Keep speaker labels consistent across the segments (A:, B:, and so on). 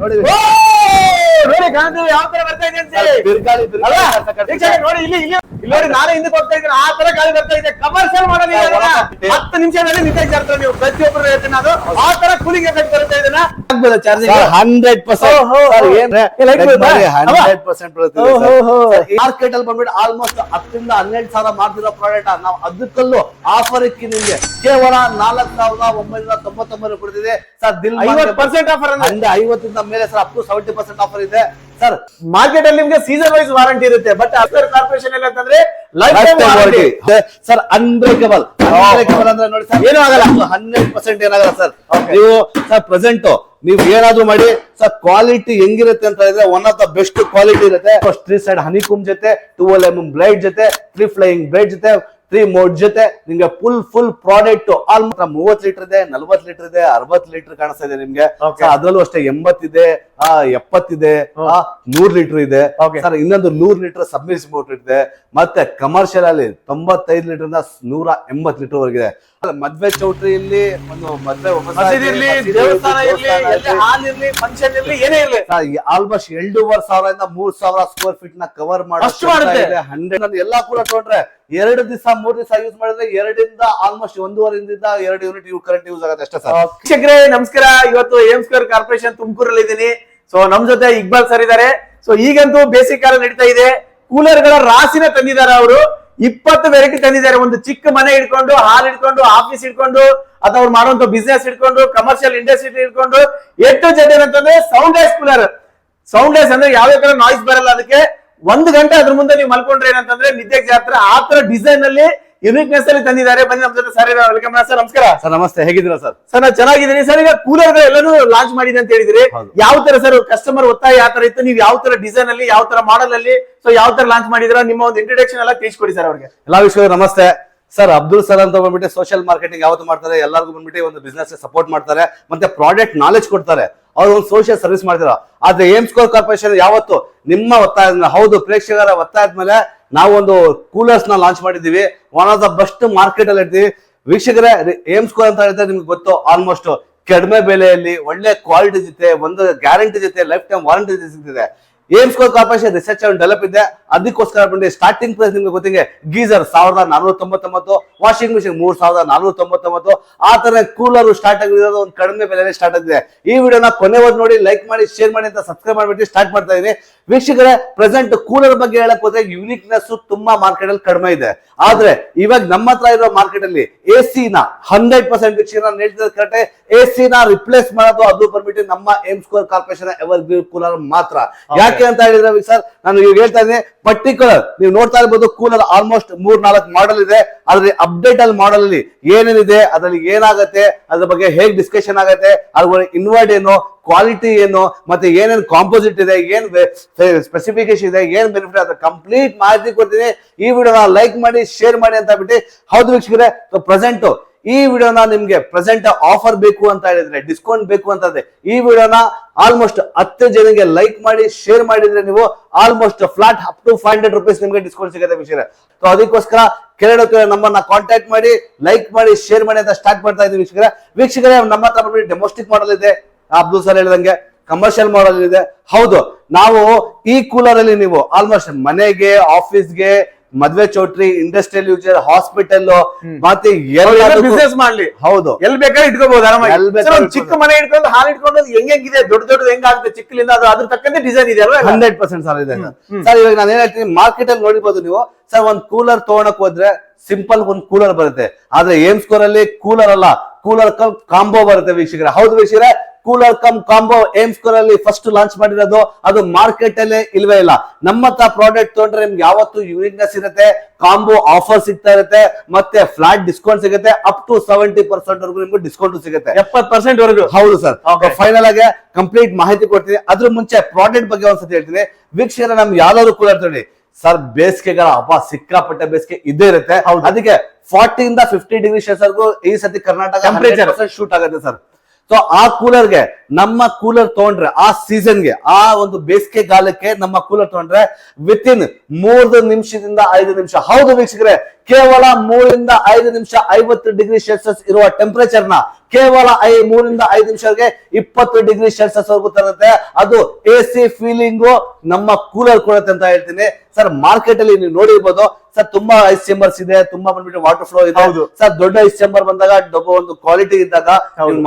A: ನೋಡಿ
B: ಓ! ನೋಡಿ ಕಾಣ್ತೀವಿ ಯಾವ ತರ ಬರ್ತಾ ಇದೆ ಅಂತ ಹೇಳಿ.
A: ಬಿರುಗಾಳಿ
B: ಅಲ್ಲ?
A: ಬಿರುಗಾಳಿ
B: ವೀಕ್ಷಕರೇ, ನೋಡಿ ಇಲ್ಲಿ ಇಲ್ಲಿ ಇಲ್ಲಿ ನೋಡಿ ನಾನೇ ಹಿಂದಕ್ಕೆ ಹೋಗ್ತಾ ಇದ್ದೀನಿ. ಆ ತರ ಗಾಳಿ ಬರ್ತಾ ಇದೆ. ಕಮರ್ಷಿಯಲ್
A: ಮಾಡಲಿ.
B: ಹತ್ತು ನಿಮಿಷದಲ್ಲಿ ನಿಂತ ಜಾರ್ತಾರೆ ನೀವು. ಪ್ರತಿಯೊಬ್ಬರು ಹೇಳ್ತೀನಿ ಅದು. ಆ ತರ ಕೂಲಿಂಗ್ ಎಫೆಕ್ಟ್ ಬರುತ್ತೆ ಇದನ್ನ ಬೀಳುತ್ತಾ?
A: Hundred percent. ಮಾರ್ಕೆಟ್ ಅಲ್ಲಿ ಬಂದ್ಬಿಟ್ಟು ಆಲ್ಮೋಸ್ಟ್ ಹತ್ತರಿಂದ ಹನ್ನೆರಡು ಸಾವಿರ ಮಾಡ್ತಿರೋ ಪ್ರಾಡಕ್ಟ್ ನಾವು ಅದಕ್ಕಲ್ಲೂ ಆಫರ್ ಇಕ್ಕಿ ನಿಮ್ಗೆ. ಕೇವಲ ನಾಲ್ಕು ಸಾವಿರದ ಒಂಬೈನೂರ ತೊಂಬತ್ತೊಂಬತ್ತು ಕೊಡ್ತಿದೆ. ಸರ್ ದಿಲ್
B: ಐವತ್ತು ಪರ್ಸೆಂಟ್ ಆಫರ್ ಅಂದ್ರೆ?
A: ಅಂದ್ರೆ ಐವತ್ತಿಂದ ಮೇಲೆ sir up to seventy percent offer ಇದೆ. ಸರ್
B: ಮಾರ್ಕೆಟ್ ಅಲ್ಲಿ ನಿಮ್ಗೆ ಸೀಸನ್ ವೈಸ್ ವಾರಂಟಿ ಇರುತ್ತೆ. ಬಟ್ ಅಫರ್ ಕಾರ್ಪೊರೇಷನ್ ಎಲ್ಲ ವಾರಂಟಿ
A: ಸರ್ ಅನ್ಬ್ರೇಕಬಲ್ ಅನ್ಬ್ರೇಕಬಲ್ ಅಂದ್ರೆ ನೋಡಿ ಸರ್
B: ಏನೂ ಆಗಲ್ಲ.
A: ಹಂಡ್ರೆಡ್ ಪರ್ಸೆಂಟ್ ಏನಾಗಲ್ಲ ಸರ್. ನೀವು ಸರ್ ಪ್ರೆಸೆಂಟ್ ನೀವು ಏನಾದ್ರು ಮಾಡಿ ಸರ್ ಕ್ವಾಲಿಟಿ ಹೆಂಗಿರುತ್ತೆ ಅಂತ ಹೇಳಿದ್ರೆ one of the best quality ಇರುತ್ತೆ. ತ್ರೀ ಸೈಡ್ ಹನಿಕುಂಬ್ ಜೊತೆ ಟೂವೆಲ್ ಎಂ ಬ್ಲೈಡ್ ಜೊತೆ ತ್ರೀ ಫ್ಲೈಯಿಂಗ್ ಬ್ಲೈಡ್ ಜೊತೆ ತ್ರೀ ಮೋಡ್ ಜೊತೆ ನಿಮ್ಗೆ ಫುಲ್ ಫುಲ್ ಪ್ರಾಡಕ್ಟ್ ಆಲ್ಮೋಸ್ಟ್ ಮೂವತ್ ಲೀಟರ್ ಇದೆ ನಲ್ವತ್ ಲೀಟರ್ ಇದೆ ಅರವತ್ ಲೀಟರ್ ಕಾಣಿಸ್ತಾ ಇದೆ ನಿಮ್ಗೆ. ಅದ್ರಲ್ಲೂ ಅಷ್ಟೇ ಎಂಬತ್ತಿದೆ ಎಪ್ಪತ್ತಿದೆ ಇದೆ ನೂರ್ ಲೀಟರ್ ಇದೆ. ಸರ್ ಇನ್ನೊಂದು ನೂರ್ ಲೀಟರ್ ಸಬ್ಮಿಸ್ ಮೋಟರ್ ಇದೆ. ಮತ್ತೆ ಕಮರ್ಷಿಯಲ್ ಅಲ್ಲಿ ತೊಂಬತ್ತೈದು ಲೀಟರ್ ನೂರ ಎಂಬತ್ ಲೀಟರ್ ವರೆಗಿದೆ. ಮದ್ವೆ ಚೌಟ್ರಿಯಲ್ಲಿ ಒಂದು ಮದ್ವೆ
B: ಮಸೀದಿ ಇರ್ಲಿ ದೇವಸ್ಥಾನ ಇರ್ಲಿ ಎಲ್ಲಿ ಹಾಲ್ ಇರ್ಲಿ ಫಂಕ್ಷನ್ ಇರ್ಲಿ ಏನೇ ಇರ್ಲಿ.
A: ಆಲ್ಮೋಸ್ಟ್ ಎರಡೂವರೆ ಸಾವಿರದಿಂದ ಮೂರ್ ಸಾವಿರ ಸ್ಕ್ವೇರ್ ಫೀಟ್ನ ಕವರ್
B: ಅಷ್ಟು ಮಾಡುತ್ತೆ?
A: ಹಂಡ್ರೆಡ್ ಎಲ್ಲಾ ಕೂಡ ತೊಗೊಂಡ್ರೆ ಎರಡು ದಿವಸ ಮೂರ್ ದಿವಸ ಯೂಸ್ ಮಾಡಿದ್ರೆ ಎರಡರಿಂದ ಆಲ್ಮೋಸ್ಟ್ ಒಂದೂವರೆಯಿಂದ ಎರಡು ಯೂನಿಟ್ ಕರೆಂಟ್ ಯೂಸ್ ಆಗುತ್ತೆ ಅಷ್ಟೇ ಸರ್.
B: ಶಿಕ್ಷಕರೇ ನಮಸ್ಕಾರ. ಇವತ್ತು ಏಮ್ ಸ್ಕ್ವೇರ್ ಕಾರ್ಪೊರೇಷನ್ ತುಮಕೂರಲ್ಲಿ ಇದ್ದೀನಿ ಸೊ ನಮ್ ಜೊತೆ ಇಕ್ಬಾಲ್ ಸರ್ ಇದ್ದಾರೆ. ಸೊ ಈಗಂತೂ ಬೇಸಿಕ್ ಕಾಲ ನಡೀತಾ ಇದೆ. ಕೂಲರ್ಗಳ ರಾಸಿನ ತಂದಿದ್ದಾರೆ ಅವರು. ಇಪ್ಪತ್ತು ವೆರೈಟಿ ತಂದಿದ್ದಾರೆ. ಒಂದು ಚಿಕ್ಕ ಮನೆ ಇಟ್ಕೊಂಡು ಹಾಲ್ ಇಟ್ಕೊಂಡು ಆಫೀಸ್ ಇಟ್ಕೊಂಡು ಅಥವಾ ಅವ್ರು ಮಾಡುವಂತ ಬಿಸ್ನೆಸ್ ಇಟ್ಕೊಂಡು ಕಮರ್ಷಿಯಲ್ ಇಂಡಸ್ಟ್ರಿ ಇಟ್ಕೊಂಡು ಎಷ್ಟು ಜನ ಏನಂತಂದ್ರೆ sound less cooler sound less ಅಂದ್ರೆ ಯಾವ್ದೇ ತರ ನಾಯ್ಸ್ ಬರಲ್ಲ ಅದಕ್ಕೆ. ಒಂದು ಗಂಟೆ ಅದ್ರ ಮುಂದೆ ನೀವು ಮಲ್ಕೊಂಡ್ರೆ ಏನಂತಂದ್ರೆ ನಿದ್ದೆಗೆ ಜಾತ್ರೆ. ಆ ತರ ಡಿಸೈನ್ ಅಲ್ಲಿ ಯುನಿಕ್ನೆಸ್ ಅಲ್ಲಿ ತಂದಿದ್ದಾರೆ. ಬನ್ನಿ ನಮ್ ಜೊತೆ ಸರ್ ವೆಲ್ಕಮ್ ಸರ್ ನಮಸ್ಕಾರ.
A: ಸರ್ ನಮಸ್ತೆ. ಹೇಗಿದ್ರ ಸರ್?
B: ಸರ್ ನಾನು ಚೆನ್ನಾಗಿದ್ದೀನಿ ಸರ್ ಈಗ ಕೂಲರ್ ಎಲ್ಲಾನು ಲಾಂಚ್ ಮಾಡಿದೆ ಅಂತ ಹೇಳಿದ್ರಿ. ಯಾವ ತರ ಸರ್ ಕಸ್ಟಮರ್ ಒತ್ತಾಯ ಯಾವ ತರ ಇತ್ತು? ನೀವು ಯಾವ ತರ ಡಿಸೈನ್ ಅಲ್ಲಿ ಯಾವ ತರ ಮಾಡಲ್ ಅಲ್ಲಿ ಸೊ ಯಾವ ತರ ಲಾಂಚ್ ಮಾಡಿದ್ರ ನಿಮ್ಮ ಒಂದು ಇಂಟ್ರಡಕ್ಷನ್ ಎಲ್ಲ ತಿಳಿಸ್ಕೊಡಿ ಸರ್ ಅವ್ರಿಗೆ.
A: ಎಲ್ಲಾ ವಿಷಯ ನಮಸ್ತೆ. ಸರ್ ಅಬ್ದುಲ್ ಸರ್ ಅಂತ ಬಂದ್ಬಿಟ್ಟು ಸೋಷಿಯಲ್ ಮಾರ್ಕೆಟಿಂಗ್ ಯಾವತ್ತು ಮಾಡ್ತಾರೆ? ಎಲ್ಲರಿಗೂ ಬಂದ್ಬಿಟ್ಟು ಒಂದು ಬಿಸ್ನೆಸ್ ಸಪೋರ್ಟ್ ಮಾಡ್ತಾರೆ. ಮತ್ತೆ ಪ್ರಾಡಕ್ಟ್ ನಾಲೆಜ್ ಕೊಡ್ತಾರೆ. ಅವ್ರು ಒಂದು ಸೋಷಿಯಲ್ ಸರ್ವಿಸ್ ಮಾಡ್ತಿರೋ. ಆದ್ರೆ ಏಮ್ಸ್ ಕೋರ್ ಕಾರ್ಪೊರೇಷನ್ ಯಾವತ್ತು ನಿಮ್ಮ ಒತ್ತಾಯದ ಹೌದು, ಪ್ರೇಕ್ಷಕರ ಒತ್ತಾಯದ ಮೇಲೆ ನಾವು ಒಂದು ಕೂಲರ್ಸ್ನ ಲಾಂಚ್ ಮಾಡಿದೀವಿ one of the best market ಅಲ್ಲಿ ಇರ್ತೀವಿ. ವೀಕ್ಷಕರೇ ಏಮ್ಸ್ ಕೋರ್ ಅಂತ ಹೇಳಿದ್ರೆ ನಿಮ್ಗೆ ಗೊತ್ತು ಆಲ್ಮೋಸ್ಟ್ ಕಡಿಮೆ ಬೆಲೆಯಲ್ಲಿ ಒಳ್ಳೆ ಕ್ವಾಲಿಟಿ ಜೊತೆ, ಒಂದು ಗ್ಯಾರಂಟಿ ಜೊತೆ life time warranty ಸಿಗ್ತಿದೆ. Aims core corporation research and develop ಇದೆ. ಅದಕ್ಕೋಸ್ಕರ ಬಂದು. ಸ್ಟಾರ್ಟಿಂಗ್ ಪ್ರೈಸ್ ನಿಮ್ಗೆ ಗೊತ್ತಿಗೆ ಗೀಸರ್ ಸಾವಿರದ ನಾನೂರ ತೊಂಬತ್ತೊಂಬತ್ತು ವಾಷಿಂಗ್ ಮಿಷಿನ್ ಮೂರ್ ಸಾವಿರದ ನಾನೂರ ತೊಂಬತ್ತೊಂಬತ್ತು ಆ ತರ ಕೂಲರ್ ಸ್ಟಾರ್ಟ್ ಆಗಿರೋದು ಒಂದು ಕಡಿಮೆ ಬೆಲೆಯಲ್ಲಿ ಸ್ಟಾರ್ಟ್ ಆಗಿದೆ. ಈ ವಿಡಿಯೋನ ಕೊನೆವರೆಗೂ ನೋಡಿ ಲೈಕ್ ಮಾಡಿ ಶೇರ್ ಮಾಡಿ ಅಂತ ಸಬ್ಸ್ಕ್ರೈಬ್ ಮಾಡಿಬಿಟ್ಟು ಸ್ಟಾರ್ಟ್ ಮಾಡ್ತಾ ಇದೀನಿ. ವೀಕ್ಷಕರೇ ಪ್ರೆಸೆಂಟ್ ಕೂಲರ್ ಬಗ್ಗೆ ಹೇಳಕ್ ಹೋದ್ರೆ ಯುನಿಕ್ನೆಸ್ ತುಂಬಾ ಮಾರ್ಕೆಟ್ ಅಲ್ಲಿ ಕಡಿಮೆ ಇದೆ. ಆದ್ರೆ ಇವಾಗ ನಮ್ಮ ಹತ್ರ ಇರೋ ಮಾರ್ಕೆಟ್ ಅಲ್ಲಿ ಎ ಸಿ ನ hundred percent correct A C ನ ರಿಪ್ಲೇಸ್ ಮಾಡೋದು ಅದು ಬಂದ್ಬಿಟ್ಟು ನಮ್ಮ M score corporation evergreen cooler ಮಾತ್ರ. ಯಾಕೆ ಅಂತ ಹೇಳಿದ್ರೆ ಸರ್ ನಾನು ಇವಾಗ ಹೇಳ್ತಾ ಇದ್ದೀನಿ ಪರ್ಟಿಕ್ಯುಲರ್ ನೀವು ನೋಡ್ತಾ ಇರ್ಬೋದು ಕೂಲರ್ ಆಲ್ಮೋಸ್ಟ್ ಮೂರ್ ನಾಲ್ಕು ಮಾಡೆಲ್ ಇದೆ. ಅದರಲ್ಲಿ ಅಪ್ಡೇಟ್ ಅಲ್ಲಿ ಮಾಡೆಲ್ ಅಲ್ಲಿ ಏನೇನಿದೆ, ಅದರಲ್ಲಿ ಏನಾಗುತ್ತೆ, ಅದ್ರ ಬಗ್ಗೆ ಹೇಗೆ ಡಿಸ್ಕಷನ್ ಆಗುತ್ತೆ, ಅದ್ರ ಇನ್ವರ್ಟ್ ಏನು ಕ್ವಾಲಿಟಿ ಏನು, ಮತ್ತೆ ಏನೇನು ಕಾಂಪೋಸಿಟ್ ಇದೆ, ಏನ್ ಸ್ಪೆಸಿಫಿಕೇಶನ್ ಇದೆ, ಏನ್ ಬೆನಿಫಿಟ್ ಅದ್ರ ಕಂಪ್ಲೀಟ್ ಮಾಹಿತಿ ಕೊಡ್ತೀನಿ. ಈ ವಿಡಿಯೋನ ಲೈಕ್ ಮಾಡಿ ಶೇರ್ ಮಾಡಿ ಅಂತ ಬಿಟ್ಟು ಹೌದು ವೀಕ್ಷಕರೇ ಪ್ರೆಸೆಂಟ್ ಈ ವಿಡಿಯೋನ ನಿಮ್ಗೆ ಪ್ರೆಸೆಂಟ್ ಆಫರ್ ಬೇಕು ಅಂತ ಹೇಳಿದ್ರೆ ಡಿಸ್ಕೌಂಟ್ ಬೇಕು ಅಂತ ಇದೆ ಈ ವಿಡಿಯೋನ ಆಲ್ಮೋಸ್ಟ್ ಹತ್ತು ಜನಗೆ ಲೈಕ್ ಮಾಡಿ ಶೇರ್ ಮಾಡಿದ್ರೆ ನೀವು almost flat up to five hundred rupees ನಿಮ್ಗೆ ಡಿಸ್ಕೌಂಟ್ ಸಿಗುತ್ತೆ ವಿಷಯ ಸೊ ಅದಕ್ಕೋಸ್ಕರ ಕೇಳೋಕೆ ನಮ್ಮನ್ನ ಕಾಂಟ್ಯಾಕ್ಟ್ ಮಾಡಿ ಲೈಕ್ ಮಾಡಿ ಶೇರ್ ಮಾಡಿ ಅಂತ ಸ್ಟಾರ್ಟ್ ಮಾಡ್ತಾ ಇದ್ದೀವಿ ವೀಕ್ಷಕರ. ವೀಕ್ಷಕರೇ, ನಮ್ಮ ಹತ್ರ ಬಂದ್ಬಿಟ್ಟು ಡೆಮೋಸ್ಟಿಕ್ ಮಾಡಲ್ ಇದೆ. ಅಬ್ದುಲ್ ಸರ್ ಹೇಳಿದಂಗೆ ಕಮರ್ಷಿಯಲ್ ಮಾಡಲ್ ಇದೆ. ಹೌದು, ನಾವು ಈ ಕೂಲರ್ ಅಲ್ಲಿ ನೀವು ಆಲ್ಮೋಸ್ಟ್ ಮನೆಗೆ ಆಫೀಸ್ಗೆ ಮದ್ವೆ ಚೌಟ್ರಿ ಇಂಡಸ್ಟ್ರಿಯಲ್ ಯೂಸರ್ ಹಾಸ್ಪಿಟಲ್ ಮತ್ತೆ
B: ಬಿಸ್ನೆಸ್ ಮಾಡ್ಲಿ.
A: ಹೌದು.
B: ಎಲ್ ಬೇಕಾದ್ರೆ ಇಟ್ಕೋಬಹುದು ಚಿಕ್ಕ ಮನೆ ಇಟ್ಕೊಂಡು ಹಾಲು ಇಟ್ಕೊಂಡು ಹೆಂಗಿದೆ ದೊಡ್ಡ ಹೆಂಗ್ ಹೆಂಗಾಗುತ್ತೆ ಚಿಕ್ಕಲಿಂದ ಅದು ಅದ್ರ ತಕ್ಕಂತೆ ಡಿಸೈನ್ ಇದೆ ಅಲ್ವಾ
A: ಹಂಡ್ರೆಡ್ ಪರ್ಸೆಂಟ್ ಸರ್ ಇದೆ. ಸರ್ ಇವಾಗ ನಾನು ಏನ್ ಹೇಳ್ತೀನಿ ಮಾರ್ಕೆಟ್ ಅಲ್ಲಿ ನೋಡಿರ್ಬೋದು ನೀವು. ಸರ್ ಒಂದ್ ಕೂಲರ್ ತಗೊಳಕ್ ಹೋದ್ರೆ ಸಿಂಪಲ್ ಒಂದ್ ಕೂಲರ್ ಬರುತ್ತೆ. ಆದ್ರೆ ಏಮ್ ಸ್ಕೋರ್ ಅಲ್ಲಿ ಕೂಲರ್ ಅಲ್ಲ. ಕೂಲರ್ ಕಾಂಬೋ ಬರುತ್ತೆ ವೀಕ್ಷಕರ. ಹೌದು ವೀಕ್ಷಕರೇ cooler cum combo aim score ಅಲ್ಲಿ ಫಸ್ಟ್ ಲಾಂಚ್ ಮಾಡಿರೋದು ಅದು ಮಾರ್ಕೆಟ್ ಅಲ್ಲೇ ಇಲ್ವೇ ಇಲ್ಲ. ನಮ್ಮ ಹತ್ರ ಪ್ರಾಡಕ್ಟ್ ತಗೊಂಡ್ರೆ ನಿಮ್ಗೆ ಯಾವತ್ತು ಯೂನಿಕ್ನೆಸ್ ಇರುತ್ತೆ ಕಾಂಬೋ ಆಫರ್ ಸಿಗ್ತಾ ಇರುತ್ತೆ ಮತ್ತೆ ಫ್ಲಾಟ್ ಡಿಸ್ಕೌಂಟ್ ಸಿಗುತ್ತೆ ಅಪ್ ಟು ಸೆವೆಂಟಿ ಪರ್ಸೆಂಟ್ ವರೆಗೂ ನಿಮ್ಗೆ ಡಿಸ್ಕೌಂಟ್ ಸಿಗುತ್ತೆ.
B: ಎಪ್ಪತ್ ಪರ್ಸೆಂಟ್ ವರೆಗೂ.
A: ಹೌದು ಸರ್. ಫೈನಲ್ ಆಗಿ ಕಂಪ್ಲೀಟ್ ಮಾಹಿತಿ ಕೊಡ್ತೀನಿ. ಅದ್ರ ಮುಂಚೆ ಪ್ರಾಡಕ್ಟ್ ಬಗ್ಗೆ ಒಂದ್ಸತಿ ಹೇಳ್ತೀನಿ. ವೀಕ್ಷಕರ ನಮ್ಗೆ ಯಾವ್ದಾದ್ರು ಕೂಲರ್ ತಗೊಳ್ಳಿ. ಸರ್ ಬೇಸಿಗೆಗಳ ಹಬ್ಬ ಸಿಕ್ಕಾಪಟ್ಟೆ ಬೇಸಿಗೆ ಇದೇ ಇರುತ್ತೆ. ಅದಕ್ಕೆ ಫಾರ್ಟಿ ಇಂದ ಫಿಫ್ಟಿ ಡಿಗ್ರಿ ವರ್ಗೂ ಈ ಸತಿ ಕರ್ನಾಟಕ. ಶೂಟ್ ಆಗುತ್ತೆ ಸರ್ ಸೊ ಆ ಕೂಲರ್ಗೆ ನಮ್ಮ ಕೂಲರ್ ತಗೊಂಡ್ರೆ, ಆ ಸೀಸನ್ಗೆ ಆ ಒಂದು ಬೇಸಿಗೆ ಕಾಲಕ್ಕೆ ನಮ್ಮ ಕೂಲರ್ ತಗೊಂಡ್ರೆ ವಿತ್ ಇನ್ ಮೂರು ನಿಮಿಷದಿಂದ ಐದು ನಿಮಿಷ. ಹೌದು ವೀಕ್ಷಕರೇ ಕೇವಲ ಮೂರಿಂದ ಐದು ನಿಮಿಷ ಐವತ್ತು ಡಿಗ್ರಿ ಸೆಲ್ಸಿಯಸ್ ಇರುವ ಟೆಂಪರೇಚರ್ನ ಕೇವಲ ಐ ಮೂರಿಂದ ಐದು ನಿಮಿಷಕ್ಕೆ ಇಪ್ಪತ್ತು ಡಿಗ್ರಿ ಸೆಲ್ಸಿಯಸ್ ವರೆಗೂ ತರುತ್ತೆ. ಅದು ಎ ಸಿ ಫೀಲಿಂಗು ನಮ್ಮ ಕೂಲರ್ ಕೊಡುತ್ತೆ ಅಂತ ಹೇಳ್ತೀನಿ. ಸರ್ ಮಾರ್ಕೆಟ್ ಅಲ್ಲಿ ನೀವು ನೋಡಿರ್ಬೋದು. ಸರ್ ತುಂಬಾ ಐಸ್ ಚೇಂಬರ್ಸ್ ಇದೆ ತುಂಬಾ ಬಂದ್ಬಿಟ್ಟು ವಾಟರ್ ಫ್ಲೋ ಇದೆ. ಸರ್ ದೊಡ್ಡ ಐಸ್ ಚೇಂಬರ್ ಬಂದಾಗ ಒಂದು ಕ್ವಾಲಿಟಿ ಇದ್ದಾಗ.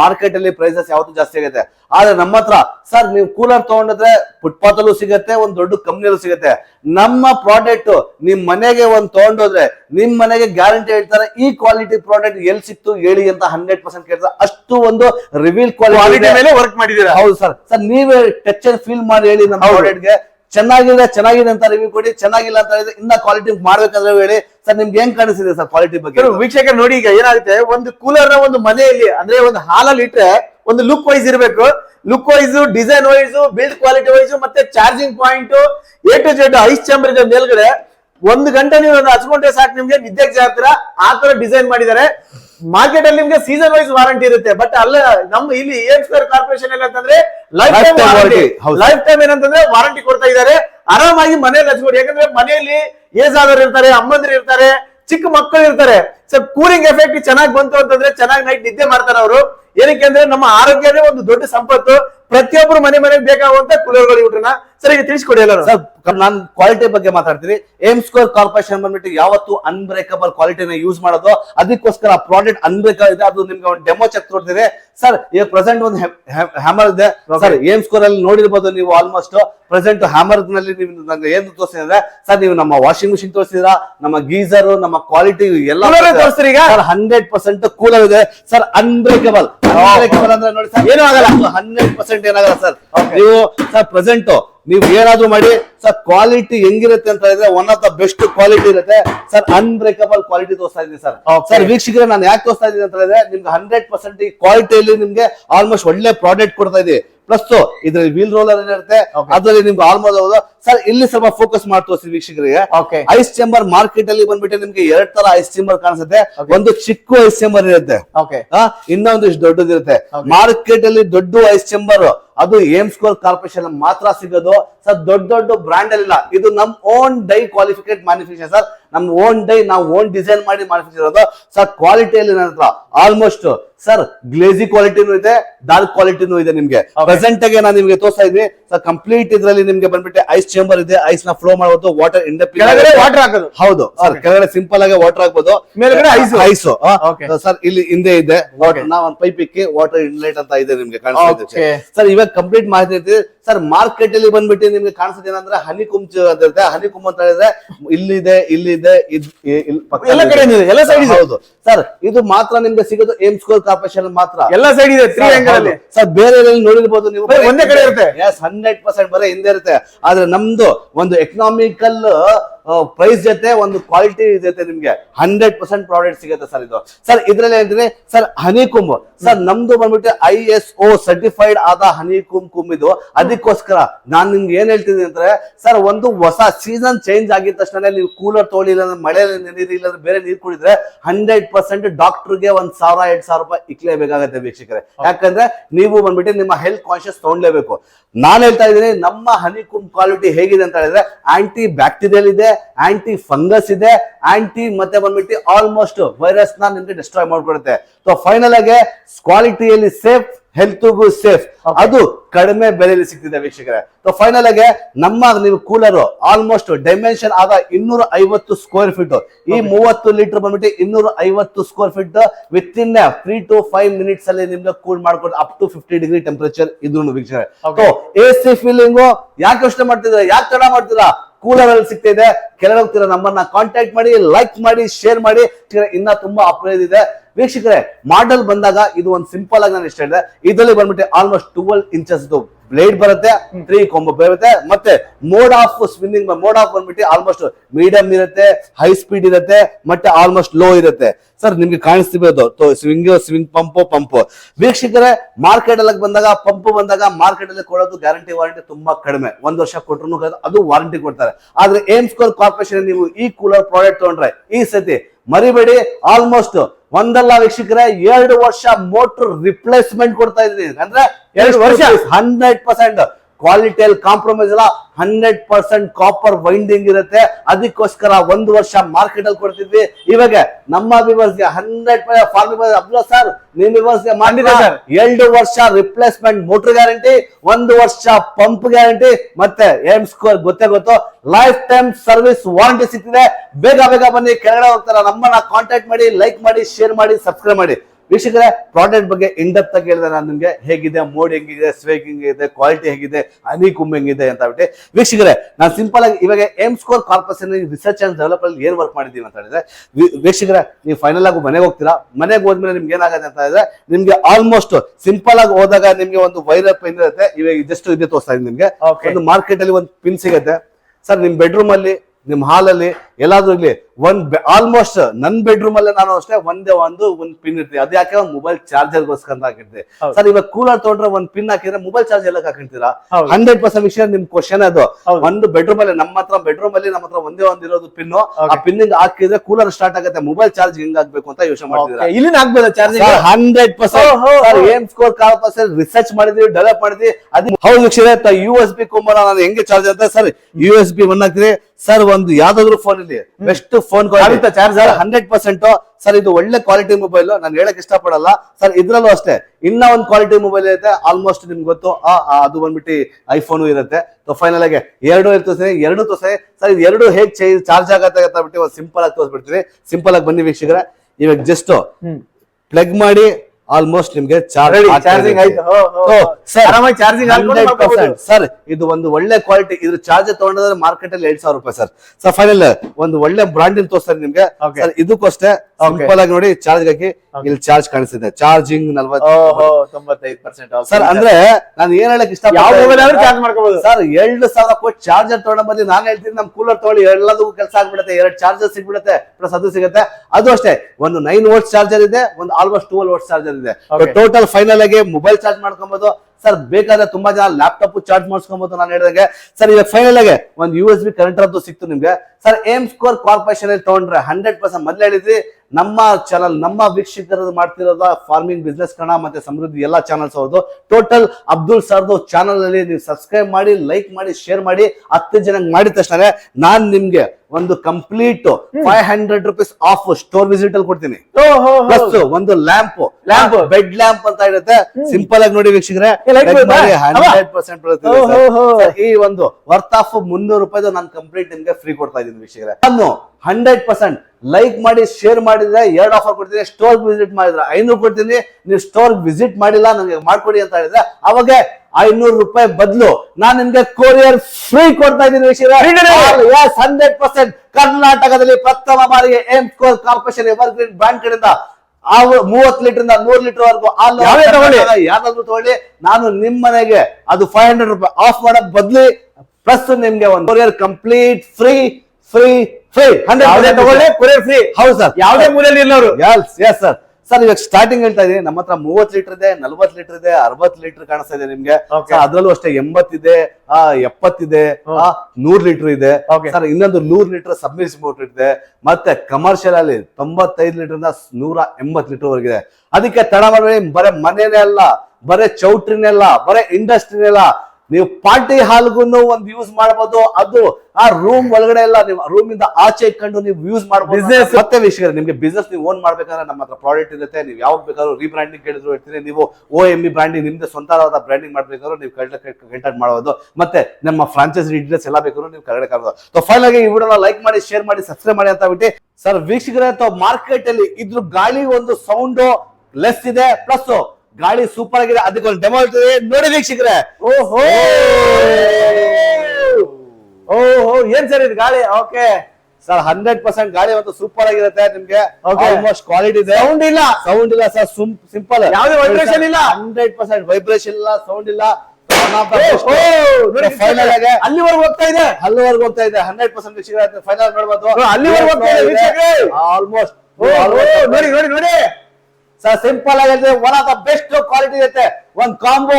A: ಮಾರ್ಕೆಟ್ ಅಲ್ಲಿ ಪ್ರೈಸಸ್ ಯಾವುದು ಜಾಸ್ತಿ ಆಗುತ್ತೆ. ಆದ್ರೆ ನಮ್ಮ ಹತ್ರ ಸರ್ ನೀವು ಕೂಲರ್ ತಗೊಂಡಿದ್ರೆ ಫುಟ್ಪಾತ್ ಅಲ್ಲೂ ಸಿಗುತ್ತೆ ಒಂದ್ ದೊಡ್ಡ ಕಂಪ್ನಿಯಲ್ಲೂ ಸಿಗುತ್ತೆ. ನಮ್ಮ ಪ್ರಾಡಕ್ಟ್ ನಿಮ್ ಮನೆಗೆ ಒಂದ್ ತಗೊಂಡೋದ್ರೆ ನಿಮ್ ಮನೆಗೆ ಗ್ಯಾರಂಟಿ ಹೇಳ್ತಾರೆ ಈ ಕ್ವಾಲಿಟಿ ಪ್ರಾಡಕ್ಟ್ ಎಲ್ಲಿ ಸಿಕ್ತು ಹೇಳಿ ಅಂತ ಹಂಡ್ರೆಡ್ ಪರ್ಸೆಂಟ್ ಕೇಳ್ತಾರೆ. ಅಷ್ಟು ಒಂದು ರಿವೀಲ್
B: ಕ್ವಾಲಿಟಿ ಮೇಲೆ ವರ್ಕ್ ಮಾಡಿದೀರ
A: ಹೌದು ಸರ್. ಸರ್ ನೀವೇ ಟಚ್ ಅಂಡ್ ಫೀಲ್ ಮಾಡಿ ಹೇಳಿ ನಮ್ಮ ಪ್ರಾಡಕ್ಟ್ಗೆ ಪ್ರಾಡಕ್ಟ್ಗೆ. ಚೆನ್ನಾಗಿದೆ ಚೆನ್ನಾಗಿದೆ ಅಂತ ರಿವ್ಯೂ ಕೊಡಿ ಚೆನ್ನಾಗಿಲ್ಲ ಅಂತ ಹೇಳಿದ್ರೆ ಇನ್ನ ಕ್ವಾಲಿಟಿ ಮಾಡ್ಬೇಕಂದ್ರೆ ಹೇಳಿ. ಸರ್ ನಿಮ್ಗೆ ಹೆಂಗ್ ಕಾಣಿಸಿದೆ ಸರ್ ಕ್ವಾಲಿಟಿ ಬಗ್ಗೆ?
B: ವೀಕ್ಷಕ ನೋಡಿ ಈಗ ಏನಾಗುತ್ತೆ ಒಂದು ಕೂಲರ್ನ ಒಂದು ಮನೆಯಲ್ಲಿ ಅಂದ್ರೆ ಒಂದು ಹಾಲಲ್ಲಿ ಇಟ್ರೆ ಒಂದು ಲುಕ್ ವೈಸ್ ಇರಬೇಕು. Look wise design wise build quality wise ಮತ್ತೆ charging point A to Z ice chamber ಇದೆ ಮೇಲ್ಗಡೆ. ಒಂದು ಗಂಟೆ ನೀವು ಹಚ್ಕೊಂಡ್ರೆ ಸಾಕು ನಿಮ್ಗೆ ನಿದ್ದೆ ಜಾಗ್ತೀರಾ? ಆ ತರ ಡಿಸೈನ್ ಮಾಡಿದ್ದಾರೆ. ಮಾರ್ಕೆಟ್ ಅಲ್ಲಿ ನಿಮ್ಗೆ ಸೀಸನ್ ವೈಸ್ ವಾರಂಟಿ ಇರುತ್ತೆ. ಬಟ್ ಅಲ್ಲ ನಮ್ಮ ಇಲ್ಲಿ ಏನ್ ಸ್ಕ್ವೇರ್ ಕಾರ್ಪೊರೇಷನ್ ಎಲ್ಲ ಅಂತಂದ್ರೆ life time warranty life time ಏನಂತಂದ್ರೆ ವಾರಂಟಿ ಕೊಡ್ತಾ ಇದ್ದಾರೆ. ಆರಾಮಾಗಿ ಮನೆಯಲ್ಲಿ ಹಚ್ಕೊಡಿ. ಯಾಕಂದ್ರೆ ಮನೆಯಲ್ಲಿ ಏಜ್ ಆದವ್ರು ಇರ್ತಾರೆ ಅಮ್ಮಂದಿರು ಇರ್ತಾರೆ ಚಿಕ್ಕ ಮಕ್ಕಳು ಇರ್ತಾರೆ. ಸರ್ ಕೂಲಿಂಗ್ ಎಫೆಕ್ಟ್ ಚೆನ್ನಾಗಿ ಬಂತು ಅಂತಂದ್ರೆ ಚೆನ್ನಾಗಿ ನೈಟ್ ನಿದ್ದೆ ಮಾಡ್ತಾರೆ ಅವರು. ಏನಕ್ಕೆ ಅಂದ್ರೆ ನಮ್ಮ ಆರೋಗ್ಯನೇ ಒಂದು ದೊಡ್ಡ ಸಂಪತ್ತು. ಪ್ರತಿಯೊಬ್ಬರು ಮನೆ ಮನೆಗೆ ಬೇಕಾಗುವಂತ ಕೂಲರ್ಗಳು ಇವ್ರನ್ನ. ಸರ್ ಈಗ ತಿಳಿಸ್ಕೊಡಿ ಎಲ್ಲರೂ.
A: ಸರ್ ನಾನು ಕ್ವಾಲಿಟಿ ಬಗ್ಗೆ ಮಾತಾಡ್ತೀನಿ. ಏಮ್ ಸ್ಕೋರ್ ಕಾರ್ಪೊರೇಷನ್ ಬಂದ್ಬಿಟ್ಟು ಯಾವತ್ತು ಅನ್ಬ್ರೇಕಬಲ್ ಕ್ವಾಲಿಟಿನ ಯೂಸ್ ಮಾಡೋದು? ಅದಕ್ಕೋಸ್ಕರ ಪ್ರಾಡಕ್ಟ್ ಅನ್ಬ್ರೇಕಬಲ್ ಇದೆ. ಅದು ನಿಮ್ಗೆ ಒಂದು ಡೆಮೋ ಚೆಕ್ ತೋರಿಸಿದೆ ಸರ್ ಈಗ ಪ್ರೆಸೆಂಟ್ ಒಂದು ಹ್ಯಾಮರ್ ಇದೆ. ಸರ್ ಏಮ್ ಸ್ಕೋರ್ ಅಲ್ಲಿ ನೋಡಿರ್ಬೋದು ನೀವು ಆಲ್ಮೋಸ್ಟ್ ಪ್ರೆಸೆಂಟ್ ಹ್ಯಾಮರ್ನಲ್ಲಿ ನೀವು ನನಗೆ ಏನು ತೋರಿಸಿದ್ರೆ ಸರ್ ನೀವು ನಮ್ಮ ವಾಷಿಂಗ್ ಮಿಷಿನ್ ತೋರಿಸಿದ್ರ ನಮ್ಮ ಗೀಸರ್ ನಮ್ಮ ಕ್ವಾಲಿಟಿ ಎಲ್ಲ
B: ತೋರಿಸ್ತೀರಿ ಈಗ?
A: ಹಂಡ್ರೆಡ್ ಪರ್ಸೆಂಟ್ ಕೂಲರ್ ಇದೆ. ಸರ್ ಅನ್ಬ್ರೇಕಬಲ್ ಅನ್ಬ್ರೇಕಬಲ್ ಅಂದ್ರೆ ನೋಡಿ ಸರ್
B: ಏನೂ ಆಗಲ್ಲ.
A: ಹಂಡ್ರೆಡ್ ಪರ್ಸೆಂಟ್ ಏನಾಗಲ್ಲ ಸರ್. ನೀವು ಸರ್ ಪ್ರೆಸೆಂಟ್ ನೀವು ಏನಾದ್ರೂ ಮಾಡಿ ಸರ್ ಕ್ವಾಲಿಟಿ ಹೆಂಗಿರುತ್ತೆ ಅಂತ ಹೇಳಿದ್ರೆ one of the best quality ಇರುತ್ತೆ. ಸರ್ ಅನ್ಬ್ರೇಕಬಲ್ ಕ್ವಾಲಿಟಿ ತೋರಿಸ್ತಾ ಇದ್ದೀನಿ ಸರ್. ಸರ್ ವೀಕ್ಷಕರೇ ನಾನು ಯಾಕೆ ತೋರಿಸ್ತಾ ಇದ್ದೀನಿ ಅಂತ ಹೇಳಿದ್ರೆ ನಿಮ್ಗೆ ಹಂಡ್ರೆಡ್ ಪರ್ಸೆಂಟ್ ಈ ಕ್ವಾಲಿಟಿಯಲ್ಲಿ ನಿಮ್ಗೆ ಆಲ್ಮೋಸ್ಟ್ ಒಳ್ಳೆ ಪ್ರಾಡಕ್ಟ್ ಕೊಡ್ತಾ ಇದ್ದೀವಿ ಪ್ಲಸ್ ಇದ್ರಲ್ಲಿ ವೀಲ್ ರೋಲರ್ ಏನಿರುತ್ತೆ ಅದ್ರಲ್ಲಿ ನಿಮ್ಗೆ ಆಲ್ಮೋಸ್ಟ್ ಹೌದು. ಸರ್ ಇಲ್ಲಿ ಸ್ವಲ್ಪ ಫೋಕಸ್ ಮಾಡಿ ತೋರಿಸಿ ವೀಕ್ಷಕರಿಗೆ. ಐಸ್ ಚೇಂಬರ್ ಮಾರ್ಕೆಟ್ ಅಲ್ಲಿ ಬಂದ್ಬಿಟ್ಟು ನಿಮ್ಗೆ ಎರಡ್ ತರ ಐಸ್ ಚೇಂಬರ್ ಕಾಣಿಸುತ್ತೆ. ಒಂದು ಚಿಕ್ಕ ಐಸ್ ಚೇಂಬರ್ ಇರುತ್ತೆ. ಇನ್ನೊಂದು ಇಷ್ಟು ದೊಡ್ಡದಿರುತ್ತೆ. ಮಾರ್ಕೆಟ್ ಅಲ್ಲಿ ದೊಡ್ಡ ಐಸ್ ಚೇಂಬರ್ ಅದು ಏಮ್ಸ್ ಸ್ಕೋರ್ ಕಾರ್ಪೊರೇಷನ್ ಮಾತ್ರ ಸಿಗೋದು. ಸರ್ ದೊಡ್ಡ ದೊಡ್ಡ ಬ್ರಾಂಡ್ ಅಲ್ಲ ಇದು ನಮ್ ಓನ್ ಡೈ ಕ್ವಾಲಿಫಿಕೇಟ್ ಮ್ಯಾನುಫ್ಯಾಕ್ಚರ್ ಸರ್. ನಮ್ ಓನ್ ಡೈ ನಾವು ಓನ್ ಡಿಸೈನ್ ಮಾಡಿ ಮ್ಯಾನುಫ್ಯಾಕ್ಚರ್ ಇರೋದು ಸರ್ ಕ್ವಾಲಿಟಿಯಲ್ಲಿ ನನ್ನ ಹತ್ರ ಆಲ್ಮೋಸ್ಟ್ ಸರ್ ಗ್ಲೇಜಿ ಕ್ವಾಲಿಟಿನೂ ಇದೆ ಡಾರ್ಕ್ ಕ್ವಾಲಿಟಿನೂ ಇದೆ ನಿಮ್ಗೆ. ಪ್ರೆಸೆಂಟ್ ಆಗಿ ನಾನು ನಿಮ್ಗೆ ತೋರಿಸ್ತಾ ಇದ್ವಿ. ಸರ್ ಕಂಪ್ಲೀಟ್ ಇದ್ರಲ್ಲಿ ನಿಮ್ಗೆ ಬಂದ್ಬಿಟ್ಟು ಐಸ್ ಚೇಂಬರ್ ಇದೆ. ಐಸ್ನ ಫ್ಲೋ ಮಾಡಬಹುದು ವಾಟರ್
B: ವಾಟರ್ ಹಾಕೋದು.
A: ಹೌದು. ಸರ್. ಕೆಳಗಡೆ ಸಿಂಪಲ್ ಆಗಿ ವಾಟರ್ ಹಾಕ್ಬೋದು.
B: ಮೇಲ್ಗಡೆ ಐಸ್
A: ಐಸ್. ಸರ್ ಇಲ್ಲಿ ಹಿಂದೆ ಇದೆ. ವಾಟರ್ ನಾವು ಒಂದು ಪೈಪ್ ಇಕ್ಕಿ ವಾಟರ್ ಇನ್ಲೆಟ್ ಅಂತ ಇದೆ ನಿಮ್ಗೆ ಕಾಣಿಸ್ತಾ. ಸರ್ ಇವಾಗ ಕಂಪ್ಲೀಟ್ ಮಾಹಿತಿ ಐತಿ. ಸರ್ ಮಾರ್ಕೆಟ್ ಅಲ್ಲಿ ಬಂದ್ಬಿಟ್ಟು ನಿಮ್ಗೆ ಕಾಣಿಸುತ್ತೆ ಏನಂದ್ರೆ ಹನಿ ಕುಂಚ್ ಅಂತ ಇರುತ್ತೆ ಹನಿ ಕುಂಬ್ ಅಂತ ಹೇಳಿದ್ರೆ ಇಲ್ಲಿದೆ ಇಲ್ಲಿದೆ
B: ಎಲ್ಲ ಕಡೆ ಎಲ್ಲ ಸೈಡ್ ಇದೆ.
A: ಹೌದು. ಸರ್ ಇದು ಮಾತ್ರ ನಿಮ್ಗೆ ಸಿಗೋದು ಏಮ್ ಸ್ಕೋರ್ ಕಾರ್ಪೊರೇಷನ್ ಮಾತ್ರ.
B: ಎಲ್ಲ ಸೈಡ್ ಇದೆ ತ್ರೀ ಆಂಗಲ್ ಅಲ್ಲಿ.
A: ಸರ್ ಬೇರೆ ನೋಡಿರ್ಬೋದು ನೀವು
B: ಒಂದೇ ಕಡೆ ಇರುತ್ತೆ.
A: ಎಸ್ ಹಂಡ್ರೆಡ್ ಪರ್ಸೆಂಟ್ ಬರೀ ಹಿಂದೆ ಇರುತ್ತೆ. ಆದ್ರೆ ನಮ್ದು ಒಂದು ಎಕನಾಮಿಕಲ್ ಪ್ರೈಸ್ ಜೊತೆ ಒಂದು ಕ್ವಾಲಿಟಿ ಜೊತೆ ನಿಮ್ಗೆ ಹಂಡ್ರೆಡ್ ಪರ್ಸೆಂಟ್ ಪ್ರಾಡಕ್ಟ್ ಸಿಗುತ್ತೆ ಸರ್ ಇದು. ಸರ್ ಇದ್ರಲ್ಲಿ ಹೇಳ್ತೀನಿ ಸರ್ ಹನಿ ಕುಂಬ್ ಸರ್ ನಮ್ದು ಬಂದ್ಬಿಟ್ಟು ಐ ಎಸ್ ಓ ಸರ್ಟಿಫೈಡ್ ಆದ ಹನಿ ಕುಂಬ್ ಕುಂಬ್ ಇದು. ಅದಕ್ಕೋಸ್ಕರ ನಾನ್ ನಿಮ್ಗೆ ಏನ್ ಹೇಳ್ತೀನಿ ಅಂದ್ರೆ ಸರ್ ಒಂದು ಹೊಸ ಸೀಸನ್ ಚೇಂಜ್ ಆಗಿದ ತಕ್ಷಣ ನೀವು ಕೂಲರ್ ತೊಗೊಳ್ಳಿಲ್ಲ ಅಂದ್ರೆ ಮಳೆ ನೀರು ಇಲ್ಲ ಬೇರೆ ನೀರು ಕುಡಿದ್ರೆ ಹಂಡ್ರೆಡ್ ಪರ್ಸೆಂಟ್ ಡಾಕ್ಟರ್ಗೆ ಒಂದ್ ಸಾವಿರ, ಎರಡ್ ಸಾವಿರ ರೂಪಾಯಿ ಇಕ್ಲೇಬೇಕಾಗತ್ತೆ ವೀಕ್ಷಕರೇ. ಯಾಕಂದ್ರೆ ನೀವು ಬಂದ್ಬಿಟ್ಟು ನಿಮ್ಮ ಹೆಲ್ತ್ ಕಾನ್ಶಿಯಸ್ ತಗೊಂಡ್ಲೇಬೇಕು. ನಾನ್ ಹೇಳ್ತಾ ಇದ್ದೀನಿ, ನಮ್ಮ ಹನಿ ಕ್ವಾಲಿಟಿ ಹೇಗಿದೆ ಅಂತ ಹೇಳಿದ್ರೆ ಆಂಟಿ ಬ್ಯಾಕ್ಟೀರಿಯಲ್ ಇದೆ ಆಂಟಿ ಫಂಗಸ್ ಇದೆ. ಆಂಟಿ ಮತ್ತೆ ಬಂದ್ಬಿಟ್ಟು ಆಲ್ಮೋಸ್ಟ್ ವೈರಸ್ನ ನಿಮ್ಗೆ ಡಿಸ್ಟ್ರಾಯ್ ಮಾಡ್ಕೊಡುತ್ತೆ ಸೊ ಫೈನಲ್ ಆಗಿ ಕ್ವಾಲಿಟಿಯಲ್ಲಿ ಸೇಫ್ ಹೆಲ್ತ್ಗೂ ಸೇಫ್ ಅದು ಕಡಿಮೆ ಬೆಲೆಯಲ್ಲಿ ಸಿಗ್ತಿದೆ ವೀಕ್ಷಕರೇ. ಸೊ ಫೈನಲ್ ಆಗಿ ನಮ್ಮ ನೀವು ಕೂಲರ್ ಆಲ್ಮೋಸ್ಟ್ ಡೈಮೆನ್ಷನ್ ಆದ ಇನ್ನೂರ ಐವತ್ತು ಸ್ಕ್ವೇರ್ ಫೀಟ್ ಈ ಮೂವತ್ತು ಲೀಟರ್ ಬಂದ್ಬಿಟ್ಟು ಇನ್ನೂರ ಐವತ್ತು square feet within three to five minutes ಅಲ್ಲಿ ನಿಮ್ಗೆ ಕೂಲ್ ಮಾಡ್ಕೊಂಡು up to fifty degree temperature ಇದ್ರು ವೀಕ್ಷಕರೇ.
B: ಸೊ
A: ಎ ಸಿ ಫೀಲಿಂಗು ಯಾಕೆ ಯೋಚನೆ ಮಾಡ್ತಿದ್ರೆ ಯಾಕೆ ತಡ ಮಾಡ್ತೀರಾ ಕೂಲರ್ ಅಲ್ಲಿ ಸಿಗ್ತಿದೆ ಕೆಳಗೆ ಹೋಗ್ತೀರಾ ಕಾಂಟ್ಯಾಕ್ಟ್ ಮಾಡಿ ಲೈಕ್ ಮಾಡಿ ಶೇರ್ ಮಾಡಿ. ಇನ್ನ ತುಂಬಾ ಅಪ್ಗ್ರೇಡ್ ಇದೆ. ವೀಕ್ಷಕರೇ ಮಾಡೆಲ್ ಬಂದಾಗ ಇದು ಒಂದು ಸಿಂಪಲ್ ಆಗಿ ನಾನು ಇಷ್ಟ ಹೇಳಿದೆ. ಇದರಲ್ಲಿ ಬಂದ್ಬಿಟ್ಟು ಆಲ್ಮೋಸ್ಟ್ ಟ್ವೆಲ್ ಇಂಚಸ್ ಬ್ಲೇಡ್ ಬರುತ್ತೆ ತ್ರೀ ಕೊಂಬ ಬರುತ್ತೆ, ಮತ್ತೆ mode of spinning mode of ಬಂದ್ಬಿಟ್ಟು ಆಲ್ಮೋಸ್ಟ್ ಮೀಡಿಯಂ ಇರುತ್ತೆ ಹೈ ಸ್ಪೀಡ್ ಇರುತ್ತೆ, ಮತ್ತೆ ಆಲ್ಮೋಸ್ಟ್ ಲೋ ಇರುತ್ತೆ. ಸರ್, ನಿಮ್ಗೆ ಕಾಣಿಸ್ತಿರೋದು ಸ್ವಿಂಗ್ ಸ್ವಿಂಗ್ ಪಂಪು ಪಂಪು ವೀಕ್ಷಕರೇ ಮಾರ್ಕೆಟ್ ಅಲ್ಲಿ ಬಂದಾಗ ಪಂಪು ಬಂದಾಗ ಮಾರ್ಕೆಟ್ ಅಲ್ಲಿ ಕೊಡೋದು ಗ್ಯಾರಂಟಿ ವಾರಂಟಿ ತುಂಬಾ ಕಡಿಮೆ. ಒಂದ್ ವರ್ಷ ಕೊಟ್ಟರು ಅದು ವಾರಂಟಿ ಕೊಡ್ತಾರೆ. ಆದ್ರೆ ಏಮ್ ಸ್ಕೋರ್ ಕಾರ್ಪೊರೇಷನ್ ನೀವು ಈ ಕೂಲರ್ ಪ್ರಾಡಕ್ಟ್ ತಗೊಂಡ್ರೆ, ಈ ಸತಿ ಮರಿಬೇಡಿ ಆಲ್ಮೋಸ್ಟ್ ಒಂದಲ್ಲ ವೀಕ್ಷಕರೇ ಎರಡು ವರ್ಷ ಮೋಟರ್ ರಿಪ್ಲೇಸ್ಮೆಂಟ್ ಕೊಡ್ತಾ ಇದೀನಿ ಅಂದ್ರೆ
B: ಎರಡು ವರ್ಷ?
A: ಹಂಡ್ರೆಡ್ ಪರ್ಸೆಂಟ್ ಕ್ವಾಲಿಟಿಯಲ್ಲಿ ಕಾಂಪ್ರಮೈಸ್ ಇಲ್ಲ ಹಂಡ್ರೆಡ್ ಪರ್ಸೆಂಟ್ ಕಾಪರ್ ವೈಂಡಿಂಗ್ ಇರುತ್ತೆ. ಅದಕ್ಕೋಸ್ಕರ ಒಂದು ವರ್ಷ ಮಾರ್ಕೆಟ್ ಅಲ್ಲಿ ಕೊಡ್ತಿದ್ವಿ. ಇವಾಗ ನಮ್ಮ ವಿವರ್ಸ್ಗೆ ಹಂಡ್ರೆಡ್ ಫಾರ್ಮಿ ಅಬ್ದುಲ್ಲಾ ಸರ್ ನಿಮ್ ವಿವರ್ಸ್ಗೆ ಮಾಡಿದ್ರೆ ಎರಡು ವರ್ಷ ರಿಪ್ಲೇಸ್ಮೆಂಟ್ ಮೋಟರ್ ಗ್ಯಾರಂಟಿ ಒಂದು ವರ್ಷ ಪಂಪ್ ಗ್ಯಾರಂಟಿ ಮತ್ತೆ ಏಮ್ ಸ್ಕೋರ್ ಗೊತ್ತೇ ಗೊತ್ತು? ಲೈಫ್ ಟೈಮ್ ಸರ್ವಿಸ್ ವಾರಂಟಿ ಸಿಗ್ತಿದೆ. ಬೇಗ ಬೇಗ ಬನ್ನಿ. ಕೆಳಗಡೆ ಹೋಗ್ತಾರ. ನಮ್ಮನ್ನ ಕಾಂಟ್ಯಾಕ್ಟ್ ಮಾಡಿ ಲೈಕ್ ಮಾಡಿ ಶೇರ್ ಮಾಡಿ ಸಬ್ಸ್ಕ್ರೈಬ್ ಮಾಡಿ. ವೀಕ್ಷಕರೇ ಪ್ರಾಡಕ್ಟ್ ಬಗ್ಗೆ ಇಂಡಪ್ ಆಗಿ ಹೇಳಿದೆ ನಾನು ನಿಮಗೆ ಹೇಗಿದೆ ಮೋಡ್ ಹೆಂಗಿದೆ ಸ್ವೇಗ್ ಹೆಂಗಿದೆ ಕ್ವಾಲಿಟಿ ಹೇಗಿದೆ ಅನಿ ಕುಂಬ್ ಹೆಂಗಿದೆ ಅಂತ ಹೇಳ್ಬಿಟ್ಟು. ವೀಕ್ಷಕರೇ ನಾನು ಸಿಂಪಲ್ ಆಗಿ ಇವಾಗ aims score corporation research and develop ಅಲ್ಲಿ ಏನ್ ವರ್ಕ್ ಮಾಡಿದೀವಿ ಅಂತ ಹೇಳಿದ್ರೆ ವೀಕ್ಷಕರೇ ನೀವು ಫೈನಲ್ ಆಗಿ ಮನೆಗೆ ಹೋಗ್ತೀರಾ? ಮನೆಗೆ ಹೋದ್ಮೇಲೆ ನಿಮ್ಗೆ ಏನಾಗುತ್ತೆ ಅಂತ ಹೇಳಿದ್ರೆ ನಿಮ್ಗೆ ಆಲ್ಮೋಸ್ಟ್ ಸಿಂಪಲ್ ಆಗಿ ಹೋದಾಗ ನಿಮ್ಗೆ ಒಂದು ವೈರಲ್ ಪೈನ್ ಇರುತ್ತೆ. ಇವಾಗ ಜಸ್ಟ್ ಇದೆ ತೋರಿಸ್ತಾ ಇದ್ದೀನಿ ನಿಮ್ಗೆ. ಒಂದು ಮಾರ್ಕೆಟ್ ಅಲ್ಲಿ ಒಂದು ಪಿನ್ ಸಿಗುತ್ತೆ. ಸರ್ ನಿಮ್ ಬೆಡ್ರೂಮ್ ಅಲ್ಲಿ ನಿಮ್ ಹಾಲ್ ಅಲ್ಲಿ ಎಲ್ಲಾದ್ರೂ ಇರ್ಲಿ ಒಂದ್ ಆಲ್ಮೋಸ್ಟ್ ನನ್ ಬೆಡ್ರೂಮ್ ಅಲ್ಲೇ ನಾನು ಅಷ್ಟೇ ಒಂದೇ ಒಂದು ಒಂದ್ ಪಿನ್ ಇರ್ತೀನಿ ಅದ್ ಯಾಕೆ ಮೊಬೈಲ್ ಚಾರ್ಜರ್ ಗೋಸ್ಕರ ಅಂತ ಹಾಕಿರ್ತೀವಿ ಸರ್ ಇವಾಗ ಕೂಲರ್ ತೊಗೊಂಡ್ರೆ ಒಂದ್ ಪಿನ್ ಹಾಕಿದ್ರೆ ಮೊಬೈಲ್ ಚಾರ್ಜ್ ಎಲ್ಲ ಹಾಕಿರ್ತೀರಾ. ಹಂಡ್ರೆಡ್ ಪರ್ಸೆಂಟ್ ವಿಷಯ ನಿಮ್ ಕ್ವಶನ್ ಅದು. ಒಂದು ಬೆಡ್ರೂಮ್ ಅಲ್ಲಿ ನಮ್ಮ ಹತ್ರ ಬೆಡ್ರೂಮ್ ಅಲ್ಲಿ ನಮ್ಮ ಹತ್ರ ಒಂದೇ ಒಂದ್ ಇರೋದು ಪಿನ್ ಆ. ಪಿನ್ ಹಾಕಿದ್ರೆ ಕೂಲರ್ ಸ್ಟಾರ್ಟ್ ಆಗುತ್ತೆ. ಮೊಬೈಲ್ ಚಾರ್ಜ್ ಹೆಂಗ್ ಹಾಕ್ಬೇಕು ಅಂತ ಯೋಚನೆ ಮಾಡ್ತೀರಾ
B: ಇಲ್ಲಿ ಆಗ್ಬೋದ ಚಾರ್ಜಿಂಗ್
A: ಹಂಡ್ರೆಡ್. ಪರ್ಸೆಂಟ್ ಸ್ಕೋರ್ ಕಾಲ್ ಪರ್ಸೆಂಟ್ ರಿಸರ್ಚ್ ಮಾಡಿದ್ವಿ ಡೆವಲಪ್ ಮಾಡಿದ್ವಿ. ಅದು ಹೌದು ಯು ಎಸ್ ಬಿ ಕುಮಾರ ನಾನು ಹೆಂಗೆ ಚಾರ್ಜ್ ಅಂತ sir U S B one ಹಾಕ್ತೀನಿ. ಸರ್ ಒಂದು ಯಾವ್ದಾದ್ರು ಫೋನ್ ಇಲ್ಲಿ best phone charger hundred percent sir ಇದು ಒಳ್ಳೆ ಕ್ವಾಲಿಟಿ ಮೊಬೈಲ್ ನಾನು ಹೇಳಕ್ ಇಷ್ಟಪಡಲ್ಲ. ಸರ್ ಇದ್ರಲ್ಲೂ ಅಷ್ಟೇ. ಇನ್ನ ಒಂದು ಕ್ವಾಲಿಟಿ ಮೊಬೈಲ್ ಇರುತ್ತೆ ಆಲ್ಮೋಸ್ಟ್ ನಿಮ್ಗೆ ಗೊತ್ತು. ಅದು ಬಂದ್ಬಿಟ್ಟು ಐಫೋನು ಇರುತ್ತೆ. ಸೊ ಫೈನಲ್ ಆಗಿ ಎರಡು ಇರ್ತದೆ ಎರಡು ತೋರಿಸಿ. ಸರ್ ಇದು ಎರಡು ಹೇಗೆ ಚಾರ್ಜ್ ಆಗತ್ತೆ ಅಂತ ಬಿಟ್ಟು ಒಂದು ಸಿಂಪಲ್ ಆಗಿ ತೋರಿಸ್ಬಿಡ್ತೀನಿ. ಸಿಂಪಲ್ ಆಗಿ ಬನ್ನಿ ವೀಕ್ಷಕರೇ. ಇವಾಗ ಜಸ್ಟ್ ಪ್ಲಗ್ ಮಾಡಿ ಆಲ್ಮೋಸ್ಟ್ ನಿಮ್ಗೆ
B: ಚಾರ್ಜಿಂಗ್.
A: ಸರ್ ಇದು ಒಂದು ಒಳ್ಳೆ ಕ್ವಾಲಿಟಿ ಇದ್ರ ಚಾರ್ಜ್ ತಗೊಂಡ್ರೆ ಮಾರ್ಕೆಟ್ ಅಲ್ಲಿ ಎರಡ್ ಸಾವಿರ ರೂಪಾಯಿ ಸರ್. ಸರ್ ಫೈನಲ್ ಒಂದು ಒಳ್ಳೆ ಬ್ರಾಂಡಿನ ತೋರಿಸ್ತಾರೆ ನಿಮ್ಗೆ. ಇದಕ್ಕೂ ಅಷ್ಟೇ. ಸಿಂಪಲ್ ಆಗಿ ನೋಡಿ ಚಾರ್ಜ್ ಹಾಕಿ ಇಲ್ಲಿ ಚಾರ್ಜ್ ಕಾಣಿಸ್ತಿದೆ. ಚಾರ್ಜಿಂಗ್ ಸರ್ ಅಂದ್ರೆ ನಾನು ಏನ್ ಹೇಳಕ್ ಇಷ್ಟ
B: ಚಾರ್ಜ್ ಮಾಡ್ಕೋಬಹುದು
A: ಸರ್ ಎರಡು ಸಾವಿರ ಕೋಟಿ ಚಾರ್ಜರ್ ತಗೊಂಡ ಬಂದು ನಾನು ಹೇಳ್ತೀನಿ ನಮ್ ಕೂಲರ್ ತಗೊಳ್ಳಿ ಎಲ್ಲದಕ್ಕೂ ಕೆಲಸ ಆಗ್ಬಿಡುತ್ತೆ ಎರಡು ಚಾರ್ಜರ್ ಸಿಗ್ಬಿಡುತ್ತೆ ಪ್ಲಸ್ ಅದು ಸಿಗುತ್ತೆ. ಅದು ಅಷ್ಟೇ ಒಂದು ನೈನ್ ವೋಲ್ಟ್ ಚಾರ್ಜರ್ ಇದೆ ಒಂದು ಆಲ್ಮೋಸ್ಟ್ ಟ್ವೆಲ್ ವೋಲ್ಟ್ ಚಾರ್ಜರ್ ಇದೆ. ಟೋಟಲ್ ಫೈನಲ್ ಆಗಿ ಮೊಬೈಲ್ ಚಾರ್ಜ್ ಮಾಡ್ಕೊಬಹುದು ಸರ್ ಬೇಕಾದ್ರೆ ತುಂಬಾ ಜನ ಲ್ಯಾಪ್ಟಾಪ್ ಚಾರ್ಜ್ ಮಾಡಿಸ್ಕೊಬಹುದು ನಾನು ಹೇಳಿದಂಗೆ. ಸರ್ ಈಗ ಫೈನಲ್ ಆಗಿ ಒಂದು ಯು ಎಸ್ ಬಿ ಕರೆಂಟ್ ಅಂತೂ ಸಿಕ್ತು ನಿಮ್ಗೆ. ಸರ್ ಏಮ್ ಸ್ಕೋರ್ ಕಾರ್ಪೊರೇಷನ್ ಅಲ್ಲಿ ತಗೊಂಡ್ರೆ ಹಂಡ್ರೆಡ್ ಪರ್ಸೆಂಟ್ ಮೊದಲೇ ಹೇಳಿದ್ವಿ. ನಮ್ಮ ಚಾನಲ್ ನಮ್ಮ ವೀಕ್ಷಕರ ಮಾಡ್ತಿರೋದ ಫಾರ್ಮಿಂಗ್ ಬಿಸ್ನೆಸ್ ಕಣ ಮತ್ತೆ ಸಮೃದ್ಧಿ ಎಲ್ಲ ಚಾನಲ್ಸ್ ಹೌದು ಟೋಟಲ್ ಅಬ್ದುಲ್ ಸರ್ದು ಚಾನಲ್ ಅಲ್ಲಿ ನೀವು ಸಬ್ಸ್ಕ್ರೈಬ್ ಮಾಡಿ ಲೈಕ್ ಮಾಡಿ ಶೇರ್ ಮಾಡಿ ಹತ್ತು ಜನಕ್ಕೆ ಮಾಡಿದ ತಕ್ಷಣ ನಾನು ನಿಮ್ಗೆ ಒಂದು complete five hundred rupees off store visit ಅಲ್ಲಿ ಕೊಡ್ತೀನಿ. ಪ್ಲಸ್ ಒಂದು ಲ್ಯಾಂಪ್
B: ಲ್ಯಾಂಪ್
A: ಬೆಡ್ ಲ್ಯಾಂಪ್ ಅಂತ ಇರುತ್ತೆ. ಸಿಂಪಲ್ ಆಗಿ ನೋಡಿ ವೀಕ್ಷಕರೆ? Hundred percent. ಈ ಒಂದು ವರ್ತ್ ಆಫ್ ಮುನ್ನೂರು ರೂಪಾಯಿದು ನಾನು ಕಂಪ್ಲೀಟ್ ನಿಮ್ಗೆ ಫ್ರೀ ಕೊಡ್ತಾ ಇದ್ದೀನಿ ವೀಕ್ಷಕರೇ. ನಾನು ಹಂಡ್ರೆಡ್ ಪರ್ಸೆಂಟ್ ಲೈಕ್ ಮಾಡಿ ಶೇರ್ ಮಾಡಿದ್ರೆ ಎರಡು ಆಫರ್ ಕೊಡ್ತೀನಿ ಸ್ಟೋರ್ ವಿಸಿಟ್ ಮಾಡಿದ್ರೆ ಐನೂರು ಕೊಡ್ತೀನಿ. ನೀವು ಸ್ಟೋರ್ ವಿಸಿಟ್ ಮಾಡಿಲ್ಲ ನನಗೆ ಮಾಡ್ಕೊಡಿ ಅಂತ ಹೇಳಿದ್ರೆ ಅವಾಗ ಐನೂರು ರೂಪಾಯಿ ಬದಲು ನಾನು ನಿಮ್ಗೆ ಕೊರಿಯರ್ ಫ್ರೀ ಕೊಡ್ತಾ ಇದ್ದೀನಿ ಹಂಡ್ರೆಡ್ ಪರ್ಸೆಂಟ್ ಕರ್ನಾಟಕದಲ್ಲಿ ಪ್ರಥಮ ಬಾರಿಗೆ aim core corporation ever green bank ಕಡೆಯಿಂದ ಮೂವತ್ ಲೀಟರ್ ನೂರ್ ಲೀಟರ್ ವರೆಗೂ. ಯಾವ್ದಾದ್ರು ತಗೊಳ್ಳಿ. ನಾನು ನಿಮ್ ಮನೆಗೆ ಅದು ಫೈವ್ ಹಂಡ್ರೆಡ್ ರೂಪಾಯಿ ಆಫ್ ಮಾಡಕ್ ಬದ್ಲಿ ಪ್ಲಸ್ ನಿಮ್ಗೆ ಒಂದು courier complete free free free
B: ಯಾವ್ದೇ ತಗೊಳ್ಳಿ ಕೊರಿಯರ್ ಫ್ರೀ
A: ಹೌದು ಸರ್.
B: ಯಾವುದೇ ಮೂಲೆಯಲ್ಲಿ ಇಲ್ಲವರು
A: ಎಸ್ ಎಸ್ ಸರ್ ಸರ್ ಇವಾಗ ಸ್ಟಾರ್ಟಿಂಗ್ ಹೇಳ್ತಾ ಇದೀನಿ ನಮ್ಮ ಹತ್ರ ಮೂವತ್ ಲೀಟರ್ ಇದೆ ನಲ್ವತ್ ಲೀಟರ್ ಇದೆ ಅರವತ್ ಲೀಟರ್ ಕಾಣಿಸ್ತಾ ಇದೆ ನಿಮ್ಗೆ. ಅದ್ರಲ್ಲೂ ಅಷ್ಟೇ ಎಂಬತ್ತಿದೆ ಎಪ್ಪತ್ತಿದೆ ನೂರ್ ಲೀಟರ್ ಇದೆ. ಸರ್ ಇನ್ನೊಂದು ನೂರ್ ಲೀಟರ್ ಸಬ್ಮಿಸ್ ಮೋಟರ್ ಇದೆ. ಮತ್ತೆ ಕಮರ್ಷಿಯಲ್ ಅಲ್ಲಿ ತೊಂಬತ್ತೈದು ಲೀಟರ್ ನೂರ ಎಂಬತ್ ಲೀಟರ್ ವರೆಗಿದೆ ಅದಕ್ಕೆ ತಡ ಬರೇ ಮನೇನೆ ಅಲ್ಲ ಬರೇ ಚೌಟ್ರಿನೇ ಅಲ್ಲ ಬರೇ ಇಂಡಸ್ಟ್ರಿನೇ ಅಲ್ಲ. ನೀವು ಪಾರ್ಟಿ ಹಾಲ್ಗೂ ಒಂದು ಯೂಸ್ ಮಾಡಬಹುದು ಅದು ಆ ರೂಮ್ ಒಳಗಡೆ ಎಲ್ಲ ನೀವು ರೂಮ್ ಇಂದ ಆಚೆ ಇಟ್ಕೊಂಡು ನೀವು ಯೂಸ್ ಮಾಡಬಹುದು
B: ಬಿಸ್ನೆಸ್
A: ಮತ್ತೆ ವಿಷಯ ನಿಮಗೆ ಬಿಸ್ನೆಸ್ ನೀವು ಓನ್ ಮಾಡ್ಬೇಕಾದ್ರೆ ನಮ್ಮ ಹತ್ರ ಪ್ರಾಡಕ್ಟ್ ಇರುತ್ತೆ. ನೀವು ಯಾವಾಗ ಬೇಕಾದ್ರೂ ರೀಬ್ರ್ಯಾಂಡಿಂಗ್ ಕೇಳಿದ್ರು ಇರ್ತೀನಿ ನೀವು ಓ ಎಂ ಬಿ ಬ್ರಾಂಡಿಂಗ್ ನಿಮ್ದು ಸ್ವಂತವಾದ ಬ್ರ್ಯಾಂಡಿಂಗ್ ಮಾಡ್ಬೇಕಾದ್ರೂ ನೀವು ಕಂಟೆಕ್ಟ್ ಮಾಡಬಹುದು ಮತ್ತೆ ನಮ್ಮ ಫ್ರಾಂಚೈಸ್ ಡೀಟೇಲ್ಸ್ ಎಲ್ಲ ಬೇಕಾದ್ರೂ ನೀವು ಕರೆಕ್ಟ್ ಕಾಣಬಹುದು ಸೊ ಫೈನಲ್ ಆಗಿ ಈ ವಿಡಿಯೋನ ಲೈಕ್ ಮಾಡಿ ಶೇರ್ ಮಾಡಿ ಸಬ್ಸ್ಕ್ರೈಬ್ ಮಾಡಿ ಅಂತ ಬಿಟ್ಟು ಸರ್ ವೀಕ್ಷಕರೇ ಅಥವಾ ಮಾರ್ಕೆಟ್ ಅಲ್ಲಿ ಇದ್ರ ಗಾಳಿ ಒಂದು ಸೌಂಡ್ ಲೆಸ್ ಇದೆ. ಪ್ಲಸ್ ಗಾಳಿ ಸೂಪರ್ ಆಗಿದೆ. ಅದಕ್ಕೆ ಒಂದು ಡೆಮೋ ಇರ್ತದೆ. ನೋಡಿ ವೀಕ್ಷಕರೇ.
B: ಓಹೋ! ಓಹೋ! ಏನ್ ಸರ್ ಇದು ಗಾಳಿ? ಓಕೆ
A: ಸರ್ ಹಂಡ್ರೆಡ್ ಪರ್ಸೆಂಟ್ ಗಾಳಿ ಮತ್ತು ಸೂಪರ್ ಆಗಿರುತ್ತೆ ನಿಮ್ಗೆ. ಆಲ್ಮೋಸ್ಟ್ ಕ್ವಾಲಿಟಿ ಇದೆ.
B: ಸೌಂಡ್ ಇಲ್ಲ.
A: ಸೌಂಡ್ ಇಲ್ಲ ಸರ್ ಸಿಂಪಲ್
B: ಯಾವ್ದೇ ವೈಬ್ರೇಷನ್ ಇಲ್ಲ?
A: ಹಂಡ್ರೆಡ್ ಪರ್ಸೆಂಟ್ ವೈಬ್ರೇಷನ್ ಇಲ್ಲ ಸೌಂಡ್ ಇಲ್ಲ. ಫೈನಲ್ ಆಗಿ
B: ಅಲ್ಲಿವರೆಗೂ ಹೋಗ್ತಾ ಇದೆ.
A: ಅಲ್ಲಿವರೆಗೂ ಹೋಗ್ತಾ ಇದೆ. ಹಂಡ್ರೆಡ್ ಪರ್ಸೆಂಟ್ ಫೈನಲ್ ನೋಡ್ಬೋದು.
B: ಅಲ್ಲಿವರೆಗೂ ಹೋಗ್ತಾ ಇದೆ.
A: ಆಲ್ಮೋಸ್ಟ್
B: ನೋಡಿ ನೋಡಿ ನೋಡಿ.
A: ಸಿಂಪಲ್ ಆಗಿದೆ one of the best quality ಇರುತ್ತೆ ಒಂದ್ ಕಾಂಬೋ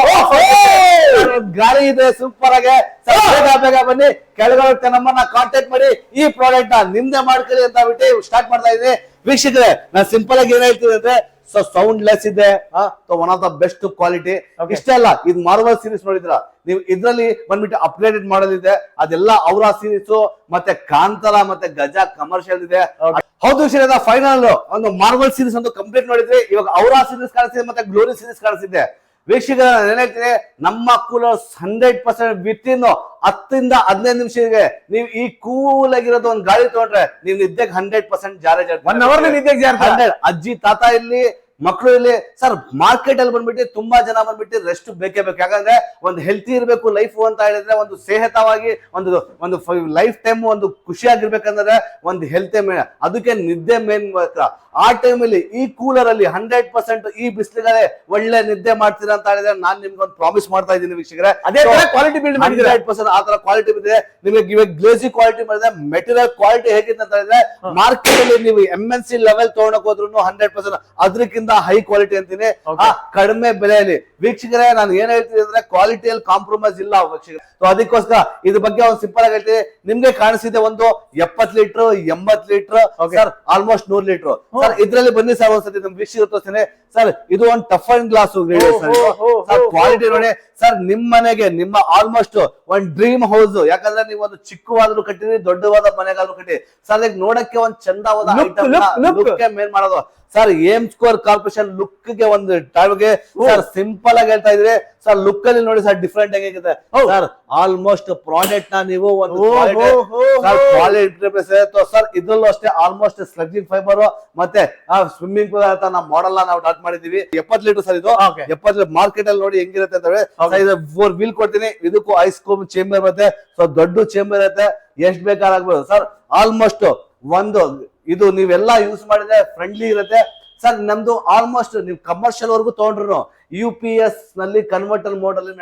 A: ಗಾಳಿ ಇದೆ ಸೂಪರ್ ಆಗಿ. ಸರ್ ಬೇಗ ಬೇಗ ಬನ್ನಿ. ಕೆಳಗಡೆ ನಮ್ಮನ್ನ ಕಾಂಟ್ಯಾಕ್ಟ್ ಮಾಡಿ. ಈ ಪ್ರಾಡಕ್ಟ್ನ ನಿಮ್ದೆ ಮಾಡ್ಕೊಳ್ಳಿ ಅಂತ ಬಿಟ್ಟು ಸ್ಟಾರ್ಟ್ ಮಾಡ್ತಾ ಇದ್ದೀನಿ. ವೀಕ್ಷಕರೇ ನಾನು ಸಿಂಪಲ್ ಆಗಿ ಏನ್ ಹೇಳ್ತೀನಿ ಅಂದ್ರೆ ಸೊ ಸೌಂಡ್ ಲೆಸ್ ಇದೆ one of the best quality. ಇಷ್ಟೇ ಅಲ್ಲ ಇದು ಮಾರ್ವಲ್ ಸೀರೀಸ್ ನೋಡಿದ್ರ ನೀವು ಇದ್ರಲ್ಲಿ ಬಂದ್ಬಿಟ್ಟು ಅಪ್ಗ್ರೇಡೆಡ್ ಮಾಡೋದಿದೆ ಅದೆಲ್ಲ ಅವರ ಸೀರೀಸ್ ಮತ್ತೆ ಕಾಂತಾರ ಮತ್ತೆ ಗಜ ಕಮರ್ಷಿಯಲ್ ಇದೆ. ಹೌದು ಶ್ರೀ ಫೈನಲ್ ಒಂದು ಮಾರ್ವಲ್ ಸೀರೀಸ್ ಒಂದು ಕಂಪ್ಲೀಟ್ ಮಾಡಿದ್ರೆ ಇವಾಗ ಅವರ ಸೀರೀಸ್ ಕಾಣಿಸಿದೆ ಮತ್ತೆ ಗ್ಲೋರಿ ಸೀರೀಸ್ ಕಾಣಿಸಿದೆ ವೀಕ್ಷಕರ ನಾನು ಹೇಳ್ತೀನಿ ನಮ್ಮ ಕೂಲರ್ಸ್ ಹಂಡ್ರೆಡ್ ಪರ್ಸೆಂಟ್ ವಿತ್ ಹತ್ತಿಂದ ಹತ್ತರಿಂದ ಹದಿನೈದು ನಿಮಿಷಕ್ಕೆ ನೀವು ಈ ಕೂಲ್ ಆಗಿರೋದು ಒಂದು ಗಾಡಿ ತಗೊಂಡ್ರೆ ನೀವು ನಿದ್ದೆಗೆ ಹಂಡ್ರೆಡ್ ಪರ್ಸೆಂಟ್ ಜಾರೇಜ್
B: ಒನ್ ಅವರ್ ನಿದ್ದೆ
A: ಹಂಡ್ರೆಡ್. ಅಜ್ಜಿ ತಾತ ಇಲ್ಲಿ ಮಕ್ಕಳು ಇಲ್ಲಿ ಸರ್ ಮಾರ್ಕೆಟ್ ಅಲ್ಲಿ ಬಂದ್ಬಿಟ್ಟು ತುಂಬಾ ಜನ ಬಂದ್ಬಿಟ್ಟು ರೆಸ್ಟ್ ಬೇಕೇ ಬೇಕು. ಯಾಕಂದ್ರೆ ಒಂದು ಹೆಲ್ತಿ ಇರಬೇಕು ಲೈಫ್ ಅಂತ ಹೇಳಿದ್ರೆ ಒಂದು ಸೇಹತವಾಗಿ ಒಂದು ಒಂದು ಲೈಫ್ ಟೈಮ್ ಒಂದು ಖುಷಿಯಾಗಿರ್ಬೇಕಂದ್ರೆ ಒಂದು ಹೆಲ್ತ್ ಮೇನ್ ಅದಕ್ಕೆ ನಿದ್ದೆ ಮೇನ್ ಆ ಟೈಮಲ್ಲಿ ಈ ಕೂಲರ್ ಅಲ್ಲಿ ಹಂಡ್ರೆಡ್ ಪರ್ಸೆಂಟ್ ಈ ಬಿಸಿಲಿಗೆ ಒಳ್ಳೆ ನಿದ್ದೆ ಮಾಡ್ತೀರಾ ಅಂತ ಹೇಳಿದ್ರೆ ನಾನು ನಿಮ್ಗೆ ಒಂದು ಪ್ರಾಮಿಸ್ ಮಾಡ್ತಾ ಇದ್ದೀನಿ ವೀಕ್ಷಕರೇ.
B: ಅದೇ ಕ್ವಾಲಿಟಿ ಬಿಲ್ಡ್ ಮಾಡಿದ್ರೆ
A: ಹಂಡ್ರೆಡ್ ಪರ್ಸೆಂಟ್ ಆ ತರ ಕ್ವಾಲಿಟಿ ಇದೆ ನಿಮಗೆ ಇವಾಗ ಗ್ಲೇಸಿ ಕ್ವಾಲಿಟಿ ಮಾಡಿದ್ರೆ ಮೆಟೀರಿಯಲ್ ಕ್ವಾಲಿಟಿ ಹೇಗಿದೆ ಅಂತ ಹೇಳಿದ್ರೆ ಮಾರ್ಕೆಟ್ ಅಲ್ಲಿ ನೀವು ಎಂ ಎನ್ ಸಿ ಲೆವೆಲ್ ತಗೊಂಡಕ್ ಹೋದ್ರು ಹಂಡ್ರೆಡ್ ಪರ್ಸೆಂಟ್ ಅದಕ್ಕಿಂತ ಹೈ ಕ್ವಾಲಿಟಿ ಅಂತೀನಿ. ಆ ಕಡಿಮೆ ಬೆಲೆಯಲ್ಲಿ. ವೀಕ್ಷಕರೇ ನಾನು ಏನ್ ಹೇಳ್ತೀನಿ ಅಂದ್ರೆ ಕ್ವಾಲಿಟಿಯಲ್ಲಿ ಕಾಂಪ್ರಮೈಸ್ ಇಲ್ಲ ವೀಕ್ಷಕರೇ. ಸೊ ಅದಕ್ಕೋಸ್ಕರ ಇದ್ರ ಬಗ್ಗೆ ಒಂದು ಸಿಂಪಲ್ ಆಗಿ ಹೇಳ್ತೀನಿ. ನಿಮ್ಗೆ ಕಾಣಿಸಿದೆ ಒಂದು ಎಪ್ಪತ್ ಲೀಟರ್ ಎಂಬತ್ ಲೀಟರ್ ಆಲ್ಮೋಸ್ಟ್ ನೂರ್ ಲೀಟರ್. ಸರ್ ಇದ್ರಲ್ಲಿ ಬನ್ನಿ ಸರ್ ಒಂದ್ಸತಿ ನಮ್ ವೀಕ್ಷಕರು ತೋರಿಸ್ತೇನೆ ಸರ್ ಇದು ಒಂದ್ ಟಫ್ ಅಂಡ್ ಗ್ಲಾಸ್ ಕ್ವಾಲಿಟಿ ನೋಡಿ. ಸರ್ ನಿಮ್ ಮನೆಗೆ ನಿಮ್ಮ ಆಲ್ಮೋಸ್ಟ್ ಒಂದ್ ಡ್ರೀಮ್ ಹೌಸ್ ಯಾಕಂದ್ರೆ ನೀವು ಒಂದು ಚಿಕ್ಕವಾದ್ರು ಕಟ್ಟಿದ್ರಿ ದೊಡ್ಡವಾದ ಮನೆಗಾದ್ರು ಕಟ್ಟಿ ಸರ್ ನೋಡಕ್ಕೆ ಒಂದ್ ಚಂದವಾದ ಐಟಮ್. ಮೇನ್ ಮಾಡೋದು. ಸರ್ ಏಮ್ ಸ್ಕೋರ್ ಕಾರ್ಪೊರೇಷನ್ ಲುಕ್ಗೆ ಒಂದು ಟೈಮ್ಗೆ ಸರ್ ಸಿಂಪಲ್ ಆಗಿ ಹೇಳ್ತಾ ಇದ್ರೆ ಸರ್ ಲುಕ್ ಅಲ್ಲಿ ನೋಡಿ ಸರ್ ಡಿಫ್ರೆಂಟ್ ಆಗಿದೆ. ಸರ್ ಆಲ್ಮೋಸ್ಟ್ ಪ್ರಾಡಕ್ಟ್ನ ನೀವು ಒಂದು ಸರ್ ಇದ್ರಲ್ಲೂ ಅಷ್ಟೇ ಆಲ್ಮೋಸ್ಟ್ ಸ್ಲಗ್ಜಿಂಗ್ ಫೈಬರ್ ಮತ್ತೆ ಸ್ವಿಮ್ಮಿಂಗ್ ಪೂಲ್ ಅಂತ ನಾವು ಮಾಡಲ್ ನಾವು ಡಾಟ್ ಮಾಡಿದೀವಿ ಎಪ್ಪತ್ ಲೀಟರ್ ಸರ್ ಇದು.
B: ಎಪ್ಪತ್
A: ಎಪ್ಪತ್ ಮಾರ್ಕೆಟ್ ಅಲ್ಲಿ ನೋಡಿ ಹೆಂಗಿರುತ್ತೆ ಅಂತ. ಹೇಳಿ ಫೋರ್ ವೀಲ್ ಕೊಡ್ತೀನಿ. ಇದಕ್ಕೂ ಐಸ್ ಕೋಮ್ ಚೇಂಬರ್ ಮತ್ತೆ ಸೊ ದೊಡ್ಡ ಚೇಂಬರ್ ಇರುತ್ತೆ. ಎಷ್ಟ್ ಬೇಕಾರಾಗ್ಬೋದು ಸರ್ ಆಲ್ಮೋಸ್ಟ್ ಒಂದು ಇದು ನೀವೆಲ್ಲ ಯೂಸ್ ಮಾಡಿದ್ರೆ ಫ್ರೆಂಡ್ಲಿ ಇರುತ್ತೆ. ಸರ್ ನಮ್ದು ಆಲ್ಮೋಸ್ಟ್ ನೀವು ಕಮರ್ಷಿಯಲ್ ವರ್ಗು ತಗೊಂಡ್ರು ಯು ಪಿ ಎಸ್ನಲ್ಲಿ ಕನ್ವರ್ಟರ್ ಮೋಡ್ ಅಲ್ಲಿ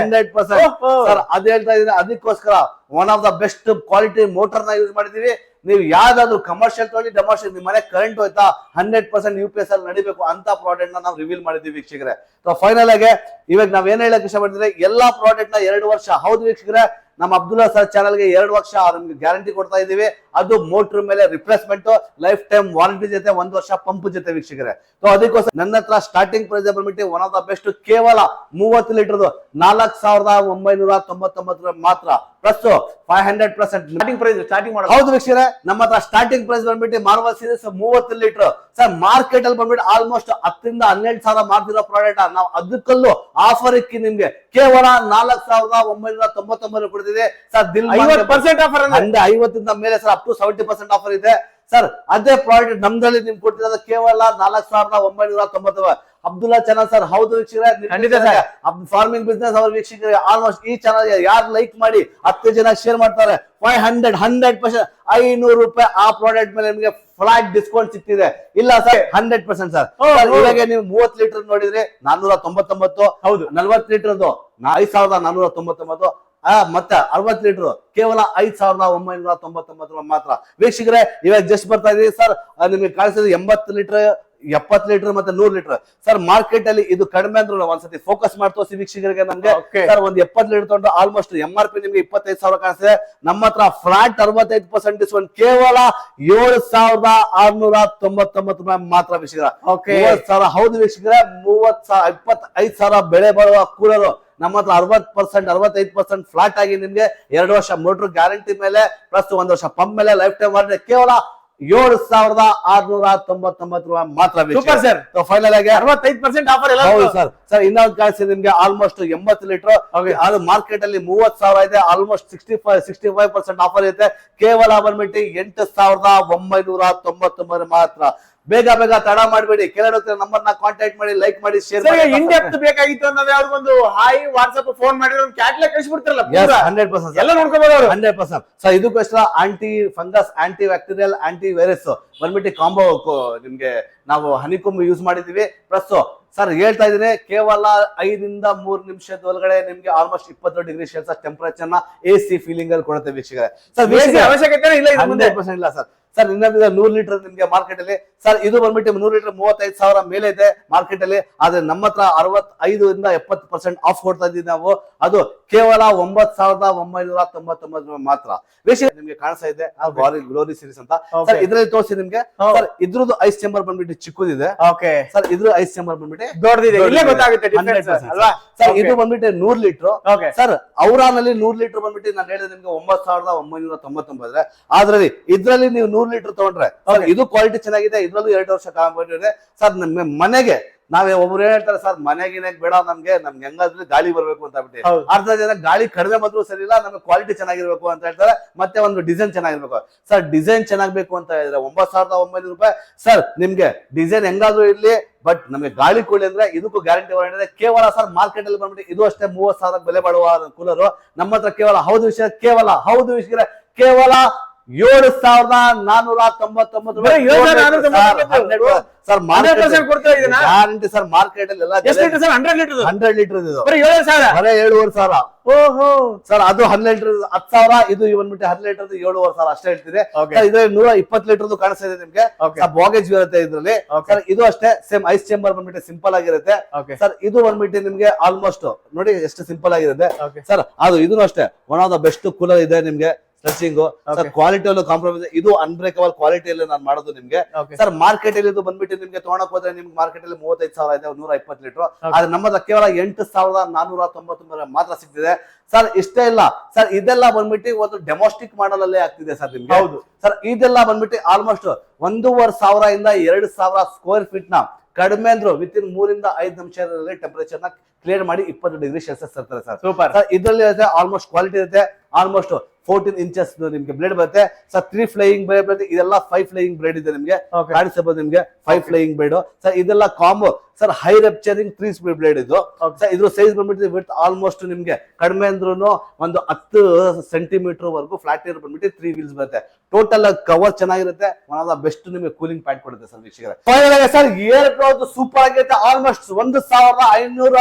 A: ಹಂಡ್ರೆಡ್ ಪರ್ಸೆಂಟ್. ಸರ್ ಅದ್ ಹೇಳ್ತಾ ಇದ್ರೆ ಅದಕ್ಕೋಸ್ಕರ one of the best quality ಮೋಟರ್ನ use ಮಾಡಿದೀವಿ ನೀವು ಯಾವ್ದಾದ್ರು ಕಮರ್ಷಿಯಲ್ ತಗೊಳ್ಳಿ ಡಮರ್ಷಿಯಲ್ ನಿಮ್ಮ ಮನೆ ಕರೆಂಟ್ ಹೋಯ್ತಾ hundred percent U P S ಅಲ್ಲಿ ನಡಿಬೇಕು ಅಂತ ಪ್ರಾಡಕ್ಟ್ನ ನಾವು ರಿವೀಲ್ ಮಾಡಿದೀವಿ ವೀಕ್ಷಕರೇ. ಸೊ ಫೈನಲ್ ಆಗಿ ಇವಾಗ ನಾವ್ ಏನ್ ಹೇಳಕ್ ಇಷ್ಟಪಡ್ತೀವಿ ಎಲ್ಲಾ ಪ್ರಾಡಕ್ಟ್ನ ಎರಡು ವರ್ಷ ಹೌದು ವೀಕ್ಷಕರೇ ನಮ್ಮ ಅಬ್ದುಲ್ಲಾ ಸರ್ ಚಾನಲ್ಗೆ ಎರಡು ವರ್ಷ ನಿಮ್ಗೆ ಗ್ಯಾರಂಟಿ ಕೊಡ್ತಾ ಇದೀವಿ ಅದು ಮೋಟರ್ ಮೇಲೆ ರಿಪ್ಲೇಸ್ಮೆಂಟ್ ಲೈಫ್ ಟೈಮ್ ವಾರಂಟಿ ಜೊತೆ ಒಂದ್ ವರ್ಷ ಪಂಪ್ ಜೊತೆ ವೀಕ್ಷಕರೇ. ಸೊ ಅದಕ್ಕೋಸ್ಕರ ನನ್ನ ಹತ್ರ ಸ್ಟಾರ್ಟಿಂಗ್ ಪ್ರೈಸ್ ಬಂದ್ಬಿಟ್ಟು ಒನ್ ಆಫ್ ದ ಬೆಸ್ಟ್ ಕೇವಲ ಮೂವತ್ತು ಲೀಟರ್ ನಾಲ್ಕ್ ಸಾವಿರದ ಒಂಬೈನೂರ ತೊಂಬತ್ತೊಂಬತ್ತರ ಮಾತ್ರ. Plus five hundred percent
B: starting price starting ಮಾಡಿ
A: ಹೌದು ವೀಕ್ಷಕರೇ ನಮ್ಮ ಹತ್ರ ಸ್ಟಾರ್ಟಿಂಗ್ ಪ್ರೈಸ್ ಬಂದ್ಬಿಟ್ಟು ಮಾರ್ವಲ್ ಸೀರೀಸ್ ಮೂವತ್ತು ಲೀಟರ್. ಸರ್ ಮಾರ್ಕೆಟ್ ಅಲ್ಲಿ ಬಂದ್ಬಿಟ್ಟು ಆಲ್ಮೋಸ್ಟ್ ಹತ್ತರಿಂದ ಹನ್ನೆರಡು ಸಾವಿರ ಮಾರ್ತಿರೋ ಪ್ರಾಡಕ್ಟ್ ನಾವು ಅದಕ್ಕಲ್ಲೂ ಆಫರ್ ಇಕ್ಕಿ ನಿಮ್ಗೆ. ಕೇವಲ ನಾಲ್ಕ್ ಸಾವಿರದ ಒಂಬೈನೂರ ತೊಂಬತ್ತೊಂಬತ್ತು ಕೊಡ್ತಿದೆ. ಸರ್ ದಿಲ್
B: ಐವತ್ತು ಪರ್ಸೆಂಟ್ ಆಫರ್ ಅಂದ್ರೆ?
A: ಮೇಲೆ sir up to seventy percent offer ಇದೆ. ಸರ್ ಅದೇ ಪ್ರಾಡಕ್ಟ್ ನಮ್ದಲ್ಲಿ ನಿಮ್ ಕೊಟ್ಟಿರೋದು ಕೇವಲ ನಾಲ್ಕು ಸಾವಿರದ ಒಂಬೈನೂರ ತೊಂಬತ್ತು ಅಬ್ದುಲ್ಲಾ ಚಾನಲ್ ಸರ್ ಹೌದು ವೀಕ್ಷಕರ ಫಾರ್ಮಿಂಗ್ ಬಿಸ್ನೆಸ್ ಅವ್ರ ವೀಕ್ಷಕರಿಗೆ ಆಲ್ಮೋಸ್ಟ್ ಈ ಚಾನಲ್ ಯಾರು ಲೈಕ್ ಮಾಡಿ ಹತ್ತು ಜನ ಶೇರ್ ಮಾಡ್ತಾರೆ. ಫೈವ್ ಹಂಡ್ರೆಡ್ ಹಂಡ್ರೆಡ್ ಪರ್ಸೆಂಟ್ ಐನೂರು ರೂಪಾಯಿ ಆ ಪ್ರಾಡಕ್ಟ್ ಮೇಲೆ ನಿಮಗೆ ಫ್ಲಾಟ್ ಡಿಸ್ಕೌಂಟ್ ಸಿಗ್ತಿದೆ. ಇಲ್ಲ ಸರ್ ಹಂಡ್ರೆಡ್ ಪರ್ಸೆಂಟ್ ಸರ್. ಇವಾಗ ನೀವು ಮೂವತ್ತು ಲೀಟರ್ ನೋಡಿದ್ರೆ ನಾನೂರ ತೊಂಬತ್ತೊಂಬತ್ತು
B: ಹೌದು.
A: ನಲ್ವತ್ ಲೀಟರ್ ಐದ್ ಸಾವಿರದ ನಾನೂರ ತೊಂಬತ್ತೊಂಬತ್ತು ಆ ಮತ್ತೆ ಅರವತ್ ಲೀಟರ್ ಕೇವಲ ಐದ್ ಸಾವಿರದ ಒಂಬೈನೂರ ತೊಂಬತ್ತೊಂಬತ್ತು ಮಾತ್ರ. ವೀಕ್ಷಕರೇ ಇವಾಗ ಜಸ್ಟ್ ಬರ್ತಾ ಇದೀವಿ ಸರ್ ನಿಮಗೆ ಕಾಣಿಸಿದ ಎಂಬತ್ತು ಲೀಟರ್ ಎಪ್ಪತ್ ಲೀಟರ್ ಮತ್ತೆ ನೂರ್ ಲೀಟರ್. ಸರ್ ಮಾರ್ಕೆಟ್ ಅಲ್ಲಿ ಇದು ಕಡಿಮೆ ಅಂದ್ರೆ ಒಂದ್ಸತಿ ಫೋಕಸ್ ಮಾಡ್ತೋಸಿ ತೋರಿಸಿ ವೀಕ್ಷಕರಿಗೆ ನಮ್ಗೆ. ಸರ್ ಒಂದ್ ಎಪ್ಪತ್ ಲೀಟರ್ ತಗೊಂಡು ಆಲ್ಮೋಸ್ಟ್ ಎಂ ಆರ್ ಪಿ ನಿಮ್ಗೆ ಇಪ್ಪತ್ತೈದು ಸಾವಿರ ಕಾಣಿಸಿದೆ ನಮ್ಮ ಹತ್ರ ಫ್ಲಾಟ್ ಅರವತ್ತೈದು ಪರ್ಸೆಂಟ್ ಡಿಸ್ಕೌಂಟ್ ಕೇವಲ ಏಳು ಸಾವಿರದ ಆರ್ನೂರ ತೊಂಬತ್ತೊಂಬತ್ತು ರೂಪಾಯಿ ಮಾತ್ರ ವೀಕ್ಷಕರ. ಮೂವತ್ ಸಾವಿರ ಹೌದು ವೀಕ್ಷಕರೇ ಮೂವತ್ ಸಾವಿರ ಇಪ್ಪತ್ತೈದು ಸಾವಿರ ಬೆಳೆ ಬರುವ ಕೂಲರ್ ನಮ್ಮ ಹತ್ರ ಅರವತ್ ಪರ್ಸೆಂಟ್ ಅರವತ್ತೈದು ಪರ್ಸೆಂಟ್ ಫ್ಲಾಟ್ ಆಗಿ ನಿಮ್ಗೆ ಎರಡು ವರ್ಷ ಮೋಟರ್ ಗ್ಯಾರಂಟಿ ಮೇಲೆ ಪ್ಲಸ್ ಒಂದ್ ವರ್ಷ ಪಂಪ್ ಮೇಲೆ ಲೈಫ್ ಟೈಮ್ ವಾರಂಟಿ ಕೇವಲ ಏಳು ಸಾವಿರದ ಆರ್ನೂರ ತೊಂಬತ್ತೊಂಬತ್ತು ರೂಪಾಯಿ ಮಾತ್ರ
B: ಸರ್.
A: ಫೈನಲ್ ಆಗಿ
B: ಅರವತ್ತೈದು ಪರ್ಸೆಂಟ್ ಆಫರ್ ಎಲ್ಲ
A: ಹೌದು ಸರ್ ಸರ್ ಇನ್ನೊಂದು ಕಾಯಿಸಿ ನಿಮ್ಗೆ ಆಲ್ಮೋಸ್ಟ್ ಎಂಬತ್ತು ಲೀಟರ್. ಅದು ಮಾರ್ಕೆಟ್ ಅಲ್ಲಿ ಮೂವತ್ ಸಾವಿರ ಇದೆ almost sixty five sixty five percent offer ಇದೆ ಕೇವಲ ಬಂದ್ಬಿಟ್ಟು ಎಂಟು ಸಾವಿರದ ಒಂಬೈನೂರ ತೊಂಬತ್ತೊಂಬತ್ತು ಮಾತ್ರ. ಬೇಗ ಬೇಗ ತಡ ಮಾಡಬೇಡಿ. ಕೆಲವರು ನಂಬರ್ನ ಕಾಂಟ್ಯಾಕ್ಟ್ ಮಾಡಿ ಲೈಕ್ ಮಾಡಿ ಶೇರ್
B: ಮಾಡಿ. ಇನ್ ಡೆಪ್ತ್ ಬೇಕಾಗಿತ್ತು ಅನ್ನೋದು ಅವ್ರಿಗೊಂದು ಹಾಯ್ ವಾಟ್ಸ್ಆಪ್ ಫೋನ್ ಮಾಡಿದ್ರೆ ಒಂದು ಕ್ಯಾಟ್ಲಾಗ್ ಕಳಿಸ್ಬಿಡ್ತಾರಲ್ಲ.
A: ಹಂಡ್ರೆಡ್ ಪರ್ಸೆಂಟ್
B: ಎಲ್ಲ ನೋಡ್ಕೋಬಹುದು ಅವರು.
A: ಹಂಡ್ರೆಡ್ ಪರ್ಸೆಂಟ್ ಇದು ಇದಕ್ಕೋಸ್ಕರ anti fungus anti bacterial anti virus ಬಂದ್ಬಿಟ್ಟು ಕಾಂಬೋ ನಿಮ್ಗೆ ನಾವು ಹನಿಕೊಂಬು ಯೂಸ್ ಮಾಡಿದೀವಿ ಪ್ಲಸ್ ಸರ್ ಹೇಳ್ತಾ ಇದೀನಿ ಕೇವಲ ಐದರಿಂದ ಮೂರ್ ನಿಮಿಷದ ಒಳಗಡೆ ನಿಮ್ಗೆ ಆಲ್ಮೋಸ್ಟ್ ಇಪ್ಪತ್ತು ಡಿಗ್ರಿ ಸೆಲ್ಸಿಯಸ್ ಟೆಂಪರೇಚರ್ನ ಎ ಸಿ ಫೀಲಿಂಗ್ ಅಲ್ಲಿ ಕೊಡುತ್ತೆ ವೀಕ್ಷಕರೇ. ಸರ್
B: ಅವಶ್ಯಕತೆ ಇಲ್ಲ
A: ಇಲ್ಲ ಸರ್ ಸರ್ ನಿನ್ನೆ ನೂರು ಲೀಟರ್ ನಿಮಗೆ ಮಾರ್ಕೆಟ್ ಅಲ್ಲಿ ಸರ್ ಇದು ಬಂದ್ಬಿಟ್ಟು ನೂರು ಲೀಟರ್ ಮೂವತ್ತೈದು ಸಾವಿರ ಮೇಲೆ ಇದೆ ಮಾರ್ಕೆಟ್ ಅಲ್ಲಿ ಆದ್ರೆ ನಮ್ಮ ಹತ್ರ ಅರವತ್ತೈದರಿಂದ ಎಪ್ಪತ್ತು ಪರ್ಸೆಂಟ್ ಆಫ್ ಕೊಡ್ತಾ ಇದ್ದೀವಿ ನಾವು. ಅದು ಕೇವಲ ಒಂಬತ್ ಸಾವಿರದ ಒಂಬೈನೂರ ತೊಂಬತ್ತೊಂಬತ್ತು ಮಾತ್ರ. ವಿಷಯ ನಿಮ್ಗೆ ಕಾಣಿಸ್ತಾ ಇದೆ ಗ್ಲೋರಿ ಗ್ಲೋರಿ ಸೀರೀಸ್ ಅಂತ. ಸರ್ ಇದ್ರಲ್ಲಿ ತೋರಿಸಿ ನಿಮ್ಗೆ.
B: ಹೌದು.
A: ಸರ್ ಇದ್ರದ್ದು ಐಸ್ ಚೇಂಬರ್ ಬಂದ್ಬಿಟ್ಟು ಚಿಕ್ಕದಿದೆ.
B: ಓಕೆ
A: ಸರ್ ಇದ್ರ ಐಸ್ ಚೇಂಬರ್ ಬಂದ್ಬಿಟ್ಟು
B: ದೊಡ್ಡದಿದೆ. ಇಲ್ಲೇ ಗೊತ್ತಾಗುತ್ತೆ difference,
A: 100%.
B: ಅಲ್ವಾ?
A: ಸರ್ ಇದು ಬಂದ್ಬಿಟ್ಟು ನೂರ್ ಲೀಟರ್. ಸರ್ ಔರಾನಲ್ಲಿ ನೂರ್ ಲೀಟರ್ ಬಂದ್ಬಿಟ್ಟು ನಾನು ಹೇಳಿದ್ರೆ ನಿಮ್ಗೆ ಒಂಬತ್ ಸಾವಿರದ ಒಂಬೈನೂರ ತೊಂಬತ್ತೊಂಬತ್ತರ ಆದ್ರಲ್ಲಿ ಇದ್ರಲ್ಲಿ ನೀವು ನೂರ್ ಲೀಟರ್ ತಗೊಂಡ್ರೆ ಇದು ಕ್ವಾಲಿಟಿ ಚೆನ್ನಾಗಿದೆ ಇದ್ರಲ್ಲೂ ಎರಡು ವರ್ಷ ಕಾಂಪೌಂಡ್ ಇದೆ. ಸರ್ ನಮ್ಮ ಮನೆಗೆ ನಾವೇ ಒಬ್ರು ಏನ್ ಹೇಳ್ತಾರೆ ಸರ್ ಮನೆಗಿನ ಬೇಡ ನಮ್ಗೆ ನಮ್ಗೆ ಹೆಂಗಾದ್ರೆ ಗಾಳಿ ಬರ್ಬೇಕು ಅಂತ ಬಿಟ್ಟು. ಅರ್ಧ ಜನ ಗಾಳಿ ಕಡಿಮೆ ಬಂದ್ರು ಸರಿ ಇಲ್ಲ ನಮ್ಗೆ ಕ್ವಾಲಿಟಿ ಚೆನ್ನಾಗಿರ್ಬೇಕು ಅಂತ ಹೇಳ್ತಾರೆ ಮತ್ತೆ ಒಂದು ಡಿಸೈನ್ ಚೆನ್ನಾಗಿರ್ಬೇಕು. ಸರ್ ಡಿಸೈನ್ ಚೆನ್ನಾಗ್ಬೇಕು ಅಂತ ಹೇಳಿದ್ರೆ ಒಂಬತ್ ಸಾವಿರದ ಒಂಬೈನೂರು ರೂಪಾಯಿ ಸರ್ ನಿಮ್ಗೆ ಡಿಸೈನ್ ಹೆಂಗಾದ್ರೂ ಇರ್ಲಿ ಬಟ್ ನಮಗೆ ಗಾಳಿ ಕೂಲಿ ಅಂದ್ರೆ ಇದಕ್ಕೂ ಗ್ಯಾರಂಟಿ ಅಂದ್ರೆ ಕೇವಲ ಸರ್ ಮಾರ್ಕೆಟ್ ಅಲ್ಲಿ ಬಂದ್ಬಿಟ್ಟು ಇದು ಅಷ್ಟೇ ಮೂವತ್ ಸಾವಿರ ಬೆಲೆ ಬಾಳುವ ಕೂಲರು ನಮ್ಮ ಹತ್ರ ಕೇವಲ ಹೌದು ವಿಷಯ ಕೇವಲ ಹೌದು ವಿಷಯ ಕೇವಲ ಏಳು ಸಾವಿರದ ನಾನೂರ ತೊಂಬತ್ತೊಂಬತ್ತು? ಸರ್
B: 100% ಕೊಡ್ತಾ ಇದೀನಾ?
A: ಗ್ಯಾರಂಟಿ ಸರ್ ಮಾರ್ಕೆಟ್ ಅಲ್ಲಿ
B: ಹಂಡ್ರೆಡ್ ಲೀಟರ್
A: ಹಂಡ್ರೆಡ್ ಲೀಟರ್ ಇದು.
B: ಬರೀ
A: ಏಳುವರೆ ಸಾವಿರ.
B: ಓಹೋ.
A: ಸರ್ ಅದು ಹನ್ನೆರಡು ಲೀಟರ್ ಹತ್ತು ಸಾವಿರ ಇದು ಬಂದ್ಬಿಟ್ಟು ಹತ್ತು ಲೀಟರ್ ಏಳುವರೆ ಸಾವಿರ ಅಷ್ಟೇ ಹೇಳ್ತಿದೆ ಇದ್ರಲ್ಲಿ ನೂರ ಇಪ್ಪತ್ತು ಲೀಟರ್ ಕಾಣಿಸ್ತಾ ಇದೆ ನಿಮ್ಗೆ. ಬಾಗೇಜ್ ಇರುತ್ತೆ ಇದ್ರಲ್ಲಿ. ಸರ್ ಇದು ಅಷ್ಟೇ ಸೇಮ್ ಐಸ್ ಚೇಂಬರ್ ಬಂದ್ಬಿಟ್ಟು ಸಿಂಪಲ್ ಆಗಿರುತ್ತೆ. ಸರ್ ಇದು ಬಂದ್ಬಿಟ್ಟು ನಿಮ್ಗೆ ಆಲ್ಮೋಸ್ಟ್ ನೋಡಿ ಎಷ್ಟು ಸಿಂಪಲ್ ಆಗಿರುತ್ತೆ. ಸರ್ ಅದು ಇದನ್ನು ಅಷ್ಟೇ one of the best cooler ಇದೆ ನಿಮ್ಗೆ. ಸರ್
B: ಕ್ವಾಲಿಟಿ
A: ಅಲ್ಲೂ ಕಾಂಪ್ರಮೈಸ್ ಇದು ಅನ್ಬ್ರೇಕಬಲ್ ಕ್ವಾಲಿಟಿಯಲ್ಲಿ ನಾನು ಮಾಡೋದು ನಿಮ್ಗೆ. ಸರ್ ಮಾರ್ಕೆಟ್ ಅಲ್ಲಿ ಇದು ಬಂದ್ಬಿಟ್ಟು ನಿಮ್ಗೆ ತೊಗೊಳಕ್ ಹೋದ್ರೆ ನಿಮ್ಗೆ ಮಾರ್ಕೆಟ್ ಅಲ್ಲಿ ಮೂವತ್ತೈದು ಸಾವಿರ ಇದೆ ನೂರ ಇಪ್ಪತ್ತು ಲೀಟರ್. ಆದ್ರೆ ನಮ್ಮದ ಕೇವಲ ಎಂಟು ಸಾವಿರದ ನಾನೂರ ತೊಂಬತ್ತೊಂಬರ ಮಾತ್ರ ಸಿಗ್ತಿದೆ. ಸರ್ ಇಷ್ಟೇ ಇಲ್ಲ. ಸರ್ ಇದೆಲ್ಲ ಬಂದ್ಬಿಟ್ಟು ಒಂದು ಡೆಮೋಸ್ಟಿಕ್ ಮಾಡಲ್ ಅಲ್ಲೇ ಆಗ್ತಿದೆ ಸರ್ ನಿಮ್ಗೆ.
B: ಹೌದು.
A: ಸರ್ ಇದೆಲ್ಲ ಬಂದ್ಬಿಟ್ಟು ಆಲ್ಮೋಸ್ಟ್ ಒಂದೂವರೆ ಸಾವಿರ ಇಂದ ಎರಡು ಸಾವಿರ ಸ್ಕ್ವೇರ್ ಫೀಟ್ನ ಕಡಿಮೆ ಅಂದ್ರು ವಿತ್ ಇನ್ ಮೂರಿಂದ ಐದು ನಿಮಿಷದಲ್ಲಿ ಟೆಂಪರೇಚರ್ನ ಕ್ಲಿಯರ್ ಮಾಡಿ ಇಪ್ಪತ್ತು ಡಿಗ್ರಿ ಸೆಲ್ಸಿಯಸ್ ತರ್ತಾರೆ ಸರ್
B: ಸೂಪರ್
A: ಸರ್ ಇದರಲ್ಲಿ ಆಲ್ಮೋಸ್ಟ್ ಕ್ವಾಲಿಟಿ ಇರುತ್ತೆ. ಆಲ್ಮೋಸ್ಟ್ ಫೋರ್ಟೀನ್ ಇಂಚಸ್ ನಿಮ್ಗೆ ಬ್ಲೇಡ್ ಬರುತ್ತೆ. ಸರ್ ತ್ರೀ ಫ್ಲೈಯಿಂಗ್ ಬ್ಲೇಡ್ ಬರುತ್ತೆ. ಇದೆಲ್ಲ ಫೈವ್ ಫ್ಲೈಯಿಂಗ್ ಬ್ಲೇಡ್ ಇದೆ ನಿಮ್ಗೆ. ಕಾಣಿಸಬಹುದು ನಿಮ್ಗೆ ಫೈವ್ ಫ್ಲೈಯಿಂಗ್ ಬ್ಲೇಡ್ ಸರ್ ಇದೆಲ್ಲ ಕಾಂಬೋ ಸರ್ ಹೈ ರೆಪ್ಚರಿಂಗ್ ತ್ರೀ ಸ್ಪೀಡ್ ಬ್ಲೇಡ್ ಇದು. ಸರ್ ಇದ್ರ ಸೈಜ್ ಬಂದ್ಬಿಟ್ಟು ವಿತ್ ಆಲ್ಮೋಸ್ಟ್ ನಿಮ್ಗೆ ಕಡಿಮೆ ಅಂದ್ರೂ ಒಂದು ಹತ್ತು ಸೆಂಟಿಮೀಟರ್ ವರೆಗೂ ಫ್ಲಾಟ್ ಇರ್ ಬಂದ್ಬಿಟ್ಟು ತ್ರೀ ವೀಲ್ಸ್ ಬರುತ್ತೆ. ಟೋಟಲ್ ಕವರ್ ಚೆನ್ನಾಗಿರುತ್ತೆ. ಒನ್ ಆಫ್ ದ ಬೆಸ್ಟ್ ನಿಮಗೆ ಕೂಲಿಂಗ್ ಪ್ಯಾಡ್ ಕೊಡುತ್ತೆ ಸರ್ ವೀಕ್ಷಕರೇ. ಫೈನಲ್ ಸರ್ ಏರ್ ಸೂಪರ್ ಆಗಿರುತ್ತೆ ಆಲ್ಮೋಸ್ಟ್ ಒಂದು ಸಾವಿರದ ಐನೂರ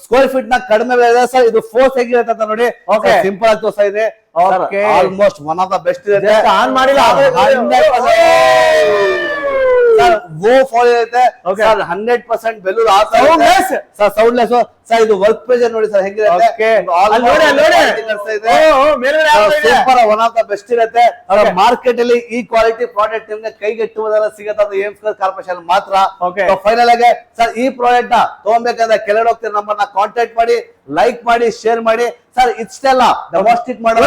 A: ಸ್ಕ್ವೇರ್ ಫೀಟ್ನ ಕಡಿಮೆ ಇದೆ ಸರ್ ಇದು ಫೋರ್ಸ್ ಹೇಗಿರುತ್ತೆ ಅಂತ ನೋಡಿ.
B: ಓಕೆ
A: ಸಿಂಪಲ್ ಆಗಿ ತೋರಿಸ್ತಾ ಇದೆ. Almost one of the best ಇದೆ.
B: ಆನ್ ಮಾಡಿಲ್ಲ,
A: ಸರ್ ಓ ಫಾಲ್ ಇರುತ್ತೆ. Sir hundred percent
B: Soundless.
A: Sir soundless sir ಇದು ವರ್ಕ್ ಪ್ರೆಷರ್ ನೋಡಿ ಸರ್ ಹೆಂಗಿರುತ್ತೆ. Super one of the best ಇರುತ್ತೆ. ಮಾರ್ಕೆಟ್ ಅಲ್ಲಿ ಈ ಕ್ವಾಲಿಟಿ ಪ್ರಾಡಕ್ಟ್ ನಿಮ್ಗೆ ಕೈಗೆಟ್ಟುವುದೆಲ್ಲ ಸಿಗುತ್ತೆ ಅದು ಏಮ್ಸ್ ಕಾರ್ಪೊರೇಷನ್ ಮಾತ್ರ. ಫೈನಲ್ ಆಗಿ ಸರ್ ಈ ಪ್ರಾಡಕ್ಟ್ನ ತಗೊಬೇಕಂದ್ರೆ ಕೆಳಗಡೆ ಹೋಗ್ತೀರಿ ನಮ್ಮನ್ನ ಕಾಂಟ್ಯಾಕ್ಟ್ ಮಾಡಿ ಲೈಕ್ ಮಾಡಿ ಶೇರ್ ಮಾಡಿ. ಸರ್ ಇಷ್ಟೆಲ್ಲ ಡೊಮೆಸ್ಟಿಕ್
B: ಮಾಡೋದು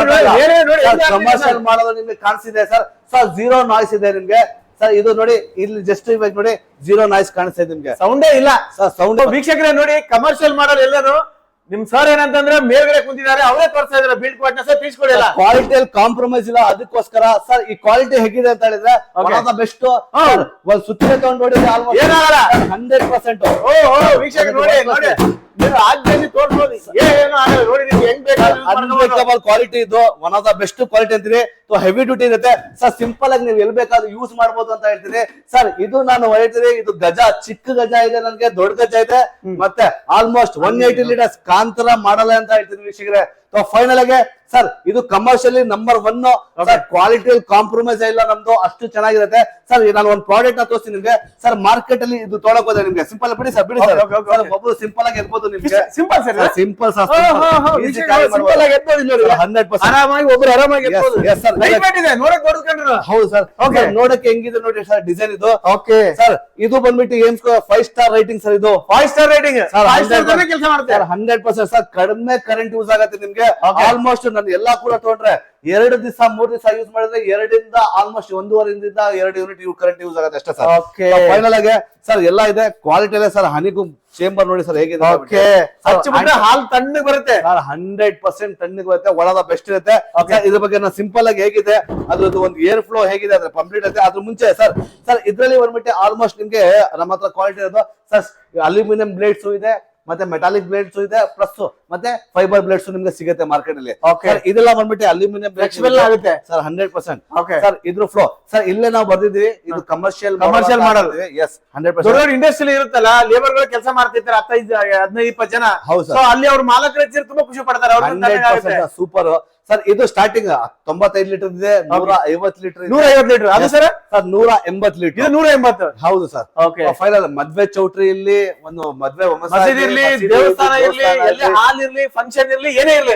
A: ಕಮರ್ಷಿಯಲ್? ಮಾಡೋದು ನಿಮ್ಗೆ ಕಾಣಿಸಿದೆ ಸರ್ ಸರ್ ಜೀರೋ ನಾಯ್ಸ್ ಇದೆ ನಿಮ್ಗೆ. ಸರ್ ಇದು ನೋಡಿ ಇಲ್ಲಿ ಜಸ್ಟ್ ಇವಾಗ ನೋಡಿ ಜೀರೋ ನಾಯ್ಸ್ ಕಾಣಿಸ್ತಾ ಇದೆ ನಿಮ್ಗೆ.
B: ಸೌಂಡೇ ಇಲ್ಲ.
A: ಸರ್ ಸೌಂಡ್
B: ವೀಕ್ಷಕರೇ ನೋಡಿ ಕಮರ್ಷಿಯಲ್ ಮಾಡಲ್ ಎಲ್ಲರೂ ನಿಮ್ ಸರ್ ಏನಂತಂದ್ರೆ ಮೇಲ್ಗಡೆ ಕುಂತಿದ್ದಾರೆ ಅವರೇ ತೋರಿಸ್ತಾ ಇದಾರೆ ಬಿಲ್ಡ್ ಕ್ವಾಲಿಟಿ ಸರ್ ತಿಳಿಸ್ಕೊಡಿಲ್ಲ
A: ಕ್ವಾಲಿಟಿಯಲ್ಲಿ ಕಾಂಪ್ರಮೈಸ್ ಇಲ್ಲ ಅದಕ್ಕೋಸ್ಕರ ಸರ್ ಈ ಕ್ವಾಲಿಟಿ ಹೇಗಿದೆ ಅಂತ ಹೇಳಿದ್ರೆ. ಬೆಸ್ಟ್. ಒಂದ್ ಸುತ್ತ ತಗೊಂಡ್ ನೋಡಿದ್ರೆ
B: ಏನಾಗಲ್ಲ.
A: ಹಂಡ್ರೆಡ್ ಪರ್ಸೆಂಟ್
B: ವೀಕ್ಷಕರು ನೋಡಿ ನೋಡಿ.
A: ಕ್ವಾಲಿಟಿ ಇದು one of the best quality ಅಂತೀನಿ ಹೆವಿ ಡ್ಯೂಟಿ ಇರುತ್ತೆ. ಸರ್ ಸಿಂಪಲ್ ಆಗಿ ನೀವು ಎಲ್ ಬೇಕಾದ್ರೂ ಯೂಸ್ ಮಾಡ್ಬೋದು ಅಂತ ಹೇಳ್ತೀನಿ ಸರ್ ಇದು ನಾನು ಹೇಳ್ತೀನಿ ಇದು ಗಜ ಚಿಕ್ಕ ಗಜ ಇದೆ ನನಗೆ ದೊಡ್ಡ ಗಜ ಇದೆ. ಮತ್ತೆ ಆಲ್ಮೋಸ್ಟ್ ಒನ್ ಏಯ್ಟಿ ಲೀಟರ್ಸ್ ಕಾಂತರ ಮಾಡಲ್ಲ ಅಂತ ಹೇಳ್ತೀನಿ ವೀಕ್ಷಕರೇ. ಫೈನಲ್ ಆಗಿ ಸರ್ ಇದು commercially number one sir quality compromise ಇಲ್ಲ ನಮ್ದು ಅಷ್ಟು ಚೆನ್ನಾಗಿರುತ್ತೆ. ಸರ್ ನಾನು ಒಂದು ಪ್ರಾಡಕ್ಟ್ನ ತೋರಿಸ್ತೀನಿ ನಿಮ್ಗೆ. ಸರ್ ಮಾರ್ಕೆಟ್ ಅಲ್ಲಿ ಇದು ತೊಳಕ್ ಹೋದ್ರೆ ನಿಮ್ಗೆ. ಸಿಂಪಲ್ ಬಿಡಿ ಸರ್ ಬಿಡಿ ಸರ್. ಒಬ್ಬರು ಸಿಂಪಲ್ ಆಗಿ ಇರ್ಬೋದು ನಿಮ್ಗೆ.
B: ಸಿಂಪಲ್ ಸರ್
A: ಸಿಂಪಲ್ ಸರ್
B: ಆಗಿ ನೋಡಿ.
A: ಹಂಡ್ರೆಡ್ ಪರ್ಸೆಂಟ್
B: ಆರಾಮಾಗಿ ಒಬ್ರು ಆರಾಮಾಗಿ. ಲೈಟ್ ಇದೆ ನೋಡಕ್
A: ಹೌದು ಸರ್
B: ಓಕೆ
A: ನೋಡಕ್ಕೆ ಹೆಂಗಿದೆ ನೋಡಿ ಸರ್ ಡಿಸೈನ್ ಇದು.
B: ಓಕೆ
A: ಸರ್ ಇದು ಬಂದ್ಬಿಟ್ಟು aims five star writing sir ಇದು.
B: Five star rating
A: sir
B: five star ಕೆಲಸ ಮಾಡುತ್ತೆ
A: ಹಂಡ್ರೆಡ್ ಪರ್ಸೆಂಟ್ ಸರ್ ಕಡಿಮೆ ಕರೆಂಟ್ ಯೂಸ್ ಆಗುತ್ತೆ ನಿಮ್ಗೆ. ಆಲ್ಮೋಸ್ಟ್ ನಾನು ಎಲ್ಲಾ ಕೂಡ ತಗೊಂಡ್ರೆ ಎರಡು ದಿವಸ ಮೂರ್ ದಿವಸ ಯೂಸ್ ಮಾಡಿದ್ರೆ ಎರಡಿಂದ ಆಲ್ಮೋಸ್ಟ್ ಒಂದೂವರೆಯಿಂದ ಎರಡು ಯೂನಿಟ್ ಕರೆಂಟ್ ಯೂಸ್ ಆಗುತ್ತೆ ಅಷ್ಟೇ ಸರ್. ಫೈನಲ್ ಆಗಿ ಸರ್ ಎಲ್ಲ ಇದೆ. ಕ್ವಾಲಿಟಿ ಸರ್ ಹನಿಗೂ ಚೇಂಬರ್ ನೋಡಿ ಸರ್ ಹೇಗಿದೆ
B: ಹಾಲ್ ತಣ್ಣಗ್ ಬರುತ್ತೆ.
A: ಹಂಡ್ರೆಡ್ ಪರ್ಸೆಂಟ್ ತಣ್ಣಗೆ ಬರುತ್ತೆ. ಒಳದ ಬೆಸ್ಟ್ ಇರುತ್ತೆ. ಇದ್ರ ಬಗ್ಗೆ ನಾನು ಸಿಂಪಲ್ ಆಗಿ ಹೇಗಿದೆ. ಅದ್ರದ್ದು ಒಂದು ಏರ್ ಫ್ಲೋ ಹೇಗಿದೆ ಅದ್ರ ಕಂಪ್ಲೀಟ್ ಐತೆ ಅದ್ರ ಮುಂಚೆ ಸರ್ ಸರ್ ಇದ್ರಲ್ಲಿ ಬಂದ್ಬಿಟ್ಟು ಆಲ್ಮೋಸ್ಟ್ ನಿಮ್ಗೆ ನಮ್ಮ ಹತ್ರ ಕ್ವಾಲಿಟಿ ಇರೋದು. ಸರ್ ಅಲ್ಯೂಮಿನಿಯಂ ಬ್ಲೇಡ್ಸ್ ಇದೆ. ಮತ್ತೆ ಮೆಟಾಲಿಕ್ ಬ್ಲೇಡ್ಸ್ ಇದೆ ಪ್ಲಸ್ ಮತ್ತೆ ಫೈಬರ್ ಬ್ಲೇಡ್ಸ್ ನಿಮ್ಗೆ ಸಿಗುತ್ತೆ ಮಾರ್ಕೆಟ್ ಅಲ್ಲಿ. ಇದೆಲ್ಲ ಬಂದ್ಬಿಟ್ಟು ಅಲ್ಯೂಮಿನಿಯಂ
B: ಫ್ಲೆಕ್ಸಿಬಲ್ ಆಗುತ್ತೆ.
A: Sir hundred percent. ಸರ್ ಇದ್ರ ಫ್ಲೋ ಸರ್ ಇಲ್ಲೇ ನಾವು ಬರ್ದಿದ್ವಿ ಇದು commercial
B: commercial model
A: yes hundred percent
B: industry ಇರುತ್ತಲ್ಲ ಲೇಬರ್ಗಳು ಕೆಲಸ ಮಾಡ್ತಿರ್ತಾರೆ ಹತ್ತೈದು ಹದಿನೈದು ಇಪ್ಪತ್ತು ಜನ.
A: ಹೌದು
B: ಅಲ್ಲಿ ಅವ್ರ ಮಾಲಕರ ತುಂಬಾ ಖುಷಿ ಪಡ್ತಾರೆ
A: ಸೂಪರ್ ಸರ್ ಇದು ಸ್ಟಾರ್ಟಿಂಗ್ ತೊಂಬತ್ತೈದು ಲೀಟರ್ ಇದೆ ನೂರ ಐವತ್ತು ಲೀಟರ್
B: ನೂರ ಐವತ್ತು ಲೀಟರ್ ಅದು ಸರ್
A: ಸರ್ ನೂರ ಎಂಬತ್
B: ಇದು
A: ಲೀಟರ್
B: ನೂರ ಎಂಬತ್ತು
A: ಹೌದು ಸರ್
B: ಓಕೆ
A: ಫೈನಲ್ ಮದ್ವೆ ಚೌಟ್ರಿ ಇಲ್ಲಿ ಒಂದು ಮದ್ವೆ
B: ಮಸೀದಿ ಇರ್ಲಿ ದೇವಸ್ಥಾನ ಇರ್ಲಿ ಎಲ್ಲಿ ಹಾಲ್ ಇರ್ಲಿ ಫಂಕ್ಷನ್ ಇರ್ಲಿ ಏನೇ ಇರ್ಲಿ.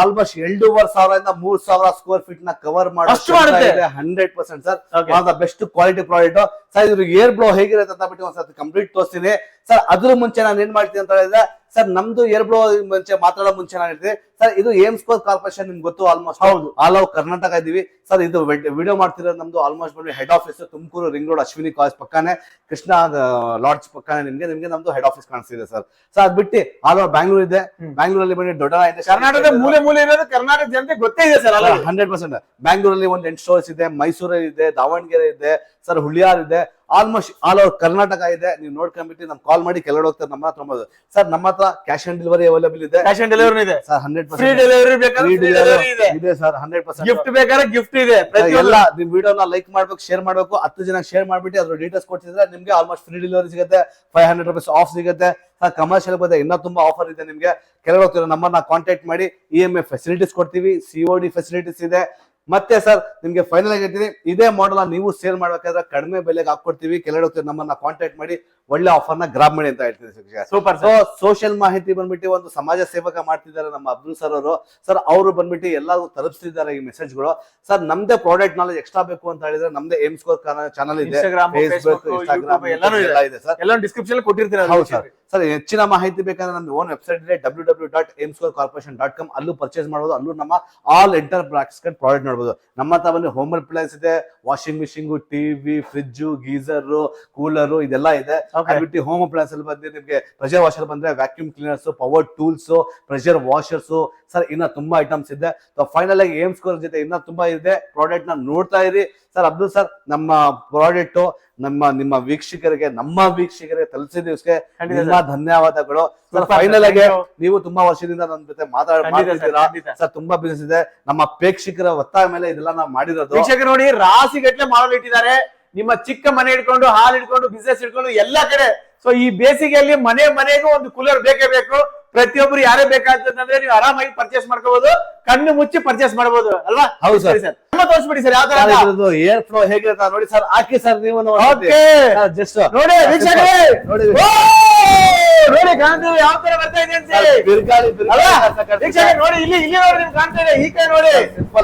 A: ಆಲ್ಮೋಸ್ಟ್ ಎರಡೂವರೆ ಸಾವಿರದಿಂದ ಮೂರ್ ಸಾವಿರ ಸ್ಕ್ವೇರ್ ಫೀಟ್ನ ಕವರ್
B: ಮಾಡಿ ಮಾಡುತ್ತೆ?
A: ಹಂಡ್ರೆಡ್ ಪರ್ಸೆಂಟ್ ಸರ್ ಆ of the best quality product sir ಇದ್ರ ಏರ್ ಬ್ಲೋ ಹೇಗಿರುತ್ತೆ ಅಂತ ಬಿಟ್ಟು ಒಂದ್ಸತಿ ಕಂಪ್ಲೀಟ್ ತೋರಿಸ್ತೀನಿ. ಸರ್ ಅದ್ರ ಮುಂಚೆ ನಾನು ಏನ್ ಮಾಡ್ತೀನಿ ಅಂತ ಹೇಳಿದ್ರೆ ಸರ್ ನಮ್ದು ಏರ್ ಬ್ಲೋ ಮುಂಚೆ ಮಾತಾಡೋ ಮುಂಚೆ ನಾನು ಹೇಳ್ತೀನಿ ಸರ್ ಇದು ಏಮ್ಸ್ ಕೋರ್ ಕಾರ್ಪೊರೇಷನ್ ನಿಮ್ಗೆ ಗೊತ್ತು? ಆಲ್ಮೋಸ್ಟ್
B: ಹೌದು.
A: ಆಲ್ ಓವರ್ ಕರ್ನಾಟಕ ಇದೀವಿ. ಸರ್ ಇದು ವಿಡಿಯೋ ಮಾಡ್ತಿರೋದು ನಮ್ದು ಆಲ್ಮೋಸ್ಟ್ ಬಂದು head office Tumakuru ring road Ashwini college ಪಕ್ಕನೆ. ಕೃಷ್ಣ ಲಾಡ್ಜ್ ಪಕ್ಕನೆ ನಿಮ್ಗೆ. ನಿಮ್ಗೆ ನಮ್ದು ಹೆಡ್ ಆಫೀಸ್ ಕಾಣಿಸ್ತಿದೆ ಸರ್ ಸರ್ ಅದ್ ಬಿಟ್ಟು ಆಲ್ ಓವರ್ ಬ್ಯಾಂಗ್ಳೂರ್ ಇದೆ. ಬ್ಯಾಂಗ್ಳೂರಲ್ಲಿ ಬಂದು ದೊಡ್ಡ ಇದೆ
B: ಕರ್ನಾಟಕದ ಮೂಲೆ ಮೂಲೆ ಇರೋದು ಕರ್ನಾಟಕ ಜನತೆ ಗೊತ್ತೇ ಇದೆ ಸರ್ ಅಲ್ಲ
A: ಹಂಡ್ರೆಡ್ ಪರ್ಸೆಂಟ್ ಬ್ಯಾಂಗ್ಳೂರಲ್ಲಿ ಒಂದು ಎಂಟು ಸ್ಟೋರ್ಸ್ ಇದೆ. ಮೈಸೂರಲ್ಲಿ ಇದೆ. ದಾವಣಗೆರೆ ಇದೆ. ಸರ್ ಹುಳಿಯಾರ್ ಇದೆ. ಆಲ್ಮೋಸ್ಟ್ ಆಲ್ ಓವರ್ ಕರ್ನಾಟಕ ಇದೆ. ನೀವು ನೋಡ್ಕೊಂಡ್ಬಿಟ್ಟು ನಮ್ಗೆ ಕಾಲ್ ಮಾಡಿ ಕೆಲವರು ಹೋಗ್ತಾರೆ. ನಮ್ಮ ಹತ್ರ ಸರ್ ನಮ್ಮ ಹತ್ರ ಕ್ಯಾಶ್ ಆನ್ ಡೆಲಿವರಿ ಅವೈಲೇಬಲ್ ಇದೆ.
B: ಕ್ಯಾಶ್ ಆನ್ ಡೆಲಿವರಿ ಇದೆ.
A: Sir hundred
B: free
A: percent
B: delivery ಬೇಕಾದ್ರೆ ಡೆಲಿವರಿ delivery ಇದೆ.
A: ಸರ್ ಹಂಡ್ರೆಡ್ ಪರ್ಸೆಂಟ್
B: ಗಿಫ್ಟ್ ಬೇಕಾದ್ರೆ ಗಿಫ್ಟ್ ಇದೆ.
A: ಎಲ್ಲ ನಿಮ್ ವಿಡಿಯೋನ ಲೈಕ್ ಮಾಡ್ಬೇಕು ಶೇರ್ ಮಾಡ್ಬೇಕು. ಹತ್ತು ಜನ ಶೇರ್ ಮಾಡ್ಬಿಟ್ಟು ಅದ್ರ ಡೀಟೇಲ್ಸ್ ಕೊಡ್ತಿದ್ರೆ ನಿಮ್ಗೆ ಆಲ್ಮೋಸ್ಟ್ ಫ್ರೀ ಡೆಲಿವರಿ ಸಿಗುತ್ತೆ. ಫೈವ್ ಹಂಡ್ರೆಡ್ ರುಪೀಸ್ ಆಫ್ ಸಿಗುತ್ತೆ. ಸರ್ ಕಮರ್ಷಿಯಲ್ ಬಂದ ಇನ್ನೂ ತುಂಬಾ ಆಫರ್ ಇದೆ ನಿಮ್ಗೆ. ಕೆಲವರು ನಮ್ಮನ್ನ ಕಾಂಟ್ಯಾಕ್ಟ್ ಮಾಡಿ ಇ ಎಂ ಐ ಫೆಸಿಲಿಟೀಸ್ ಕೊಡ್ತೀವಿ. ಸಿ ಡಿ ಫೆಸಿಲಿಟೀಸ್ ಇದೆ. ಮತ್ತೆ ಸರ್, ನಿಮ್ಗೆ ಫೈನಲ್ ಆಗಿ ಹೇಳ್ತೀನಿ, ಇದೇ ಮಾಡಲ್ ನೀವು ಸೇಲ್ ಮಾಡ್ಬೇಕಾದ್ರೆ ಕಡಿಮೆ ಬೆಲೆಗೆ ಹಾಕೊಡ್ತೀವಿ ಹೋಗ್ತಿರೋ ನಮ್ಮನ್ನ ಕಾಂಟ್ಯಾಕ್ಟ್ ಮಾಡಿ ಒಳ್ಳೆ ಆಫರ್ನ ಗ್ರಾಬ್ ಮಾಡಿ ಅಂತ ಹೇಳ್ತೀನಿ
B: ಸೂಪರ್
A: ಸೊ ಸೋಷಿಯಲ್ ಮಾಹಿತಿ ಬಂದ್ಬಿಟ್ಟು ಒಂದು ಸಮಾಜ ಸೇವಕ ಮಾಡ್ತಿದ್ದಾರೆ ನಮ್ಮ ಅಬ್ದುಲ್ ಸರ್ ಅವರು. ಸರ್ ಅವರು ಬಂದ್ಬಿಟ್ಟು ಎಲ್ಲರೂ ತಲುಪಿಸ್ತಿದ್ದಾರೆ ಈ ಮೆಸೇಜ್ಗಳು ಸರ್ ನಮ್ದೇ ಪ್ರಾಡಕ್ಟ್ ನಾಲೆಜ್ ಎಕ್ಸ್ಟ್ರಾ ಬೇಕು ಅಂತ ಹೇಳಿದ್ರೆ ನಮ್ದೇ ಏಮ್ ಸ್ಕೋರ್ ಚಾನಲ್ ಇದೆ. Facebook Instagram. ಎಲ್ಲ ಇದೆ ಸರ್
B: ಎಲ್ಲ ಡಿಸ್ಕ್ರಿಪ್ಷನ್ ಕೊಟ್ಟಿರ್ತೀರಾ
A: ಹೌದು ಸರ್ ಸರ್ ಹೆಚ್ಚಿನ ಮಾಹಿತಿ ಬೇಕಂದ್ರೆ ನಮ್ದು ಓನ್ ವೆಬ್ಸೈಟ್ ಇದೆ W W dot aim score corporation dot com ಅಲ್ಲೂ ಪರ್ಚೇಸ್ ಮಾಡಬಹುದು ಅಲ್ಲೂ ನಮ್ಮ ಆಲ್ ಎಂಟರ್ ಬ್ರಾಕ್ಸ್ ಪ್ರಾಡಕ್ಟ್ ನೋಡಬಹುದು ನಮ್ಮ ಹತ್ರ ಬಂದು ಹೋಮ್ ಅಪ್ಲೈನ್ಸ್ ಇದೆ. Washing machine TV fridge geyser cooler ಇದೆಲ್ಲ ಇದೆ. ಬಿಟ್ಟು ಹೋಮ್ ಅಪ್ಲೈನ್ಸ್ ಅಲ್ಲಿ ಬಂದ್ರೆ ನಿಮಗೆ ಪ್ರೆಷರ್ ವಾಷರ್ ಬಂದ್ರೆ vacuum cleaners power tools pressure washers sir ಇನ್ನ ತುಂಬಾ ಐಟಮ್ಸ್ ಇದೆ. ಫೈನಲ್ ಆಗಿ ಏಮ್ ಸ್ಕೋರ್ ಜೊತೆ ಇನ್ನ ತುಂಬಾ ಇದೆ. ಪ್ರಾಡಕ್ಟ್ನ ನೋಡ್ತಾ ಇರಿ. ಸರ್ ಅಬ್ದುಲ್ ಸರ್ ನಮ್ಮ ಪ್ರಾಡಕ್ಟ್ ನಮ್ಮ ನಿಮ್ಮ ವೀಕ್ಷಕರಿಗೆ ನಮ್ಮ ವೀಕ್ಷಕರಿಗೆ ತಲುಪಿಸಿದಕ್ಕೆ ತುಂಬಾ ಧನ್ಯವಾದಗಳು. ಸರ್. ಫೈನಲ್ ಆಗಿ ನೀವು ತುಂಬಾ ವರ್ಷದಿಂದ ನನ್ನ ಜೊತೆ
B: ಮಾತಾಡ್ತಾ.
A: ಸರ್ ತುಂಬಾ ಬಿಸಿನೆಸ್ ಇದೆ. ನಮ್ಮ ಪ್ರೇಕ್ಷಕರ ಒತ್ತಾಯ ಮೇಲೆ ಇದೆಲ್ಲ ನಾವು ಮಾಡಿರೋದು.
B: ನೋಡಿ ರಾಸಿ ಗಟ್ಲೆ ಮಾಡಲು ಇಟ್ಟಿದ್ದಾರೆ. ನಿಮ್ಮ ಚಿಕ್ಕ ಮನೆ ಇಟ್ಕೊಂಡು ಹಾಲ್ ಇಟ್ಕೊಂಡು ಬಿಸ್ನೆಸ್ ಇಟ್ಕೊಂಡು ಎಲ್ಲಾ ಕಡೆ. ಸೊ ಈ ಬೇಸಿಗೆಯಲ್ಲಿ ಮನೆ ಮನೆಗೂ ಒಂದು ಕೂಲರ್ ಬೇಕೇ ಬೇಕು. ಪ್ರತಿಯೊಬ್ರು ಯಾರೇ ಬೇಕಾಗ್ತದಂದ್ರೆ ನೀವು ಆರಾಮಾಗಿ ಪರ್ಚೇಸ್ ಮಾಡ್ಕೋಬಹುದು ಕಣ್ಣು ಮುಚ್ಚಿ ಪರ್ಚೇಸ್ ಮಾಡಬಹುದು ಅಲ್ವಾ?
A: ಹೌದು ಸರ್.
B: ತೋರಿಸ್ಬಿಡಿ ಸರ್ ಯಾವ
A: ಏರ್ ಫ್ಲೋ ಹೇಗಿರುತ್ತೆ ನೋಡಿ ಸರ್. ಹಾಕಿ ಸರ್ ನೀವು. ಜಸ್ಟ್
B: ನೋಡಿ
A: ನೋಡಿ
B: ನೋಡಿ ಕಾಣ್ತೀವಿ ಯಾವ ತರ ಬರ್ತಾ ಇದೆ ಅಂತ ನೋಡಿ ಇಲ್ಲಿ ಇಲ್ಲಿ ನೋಡಿ ನಿಮ್ಗೆ ಕಾಣ್ತಾ ಇದೆ. ಈ ಕೈ ನೋಡಿ.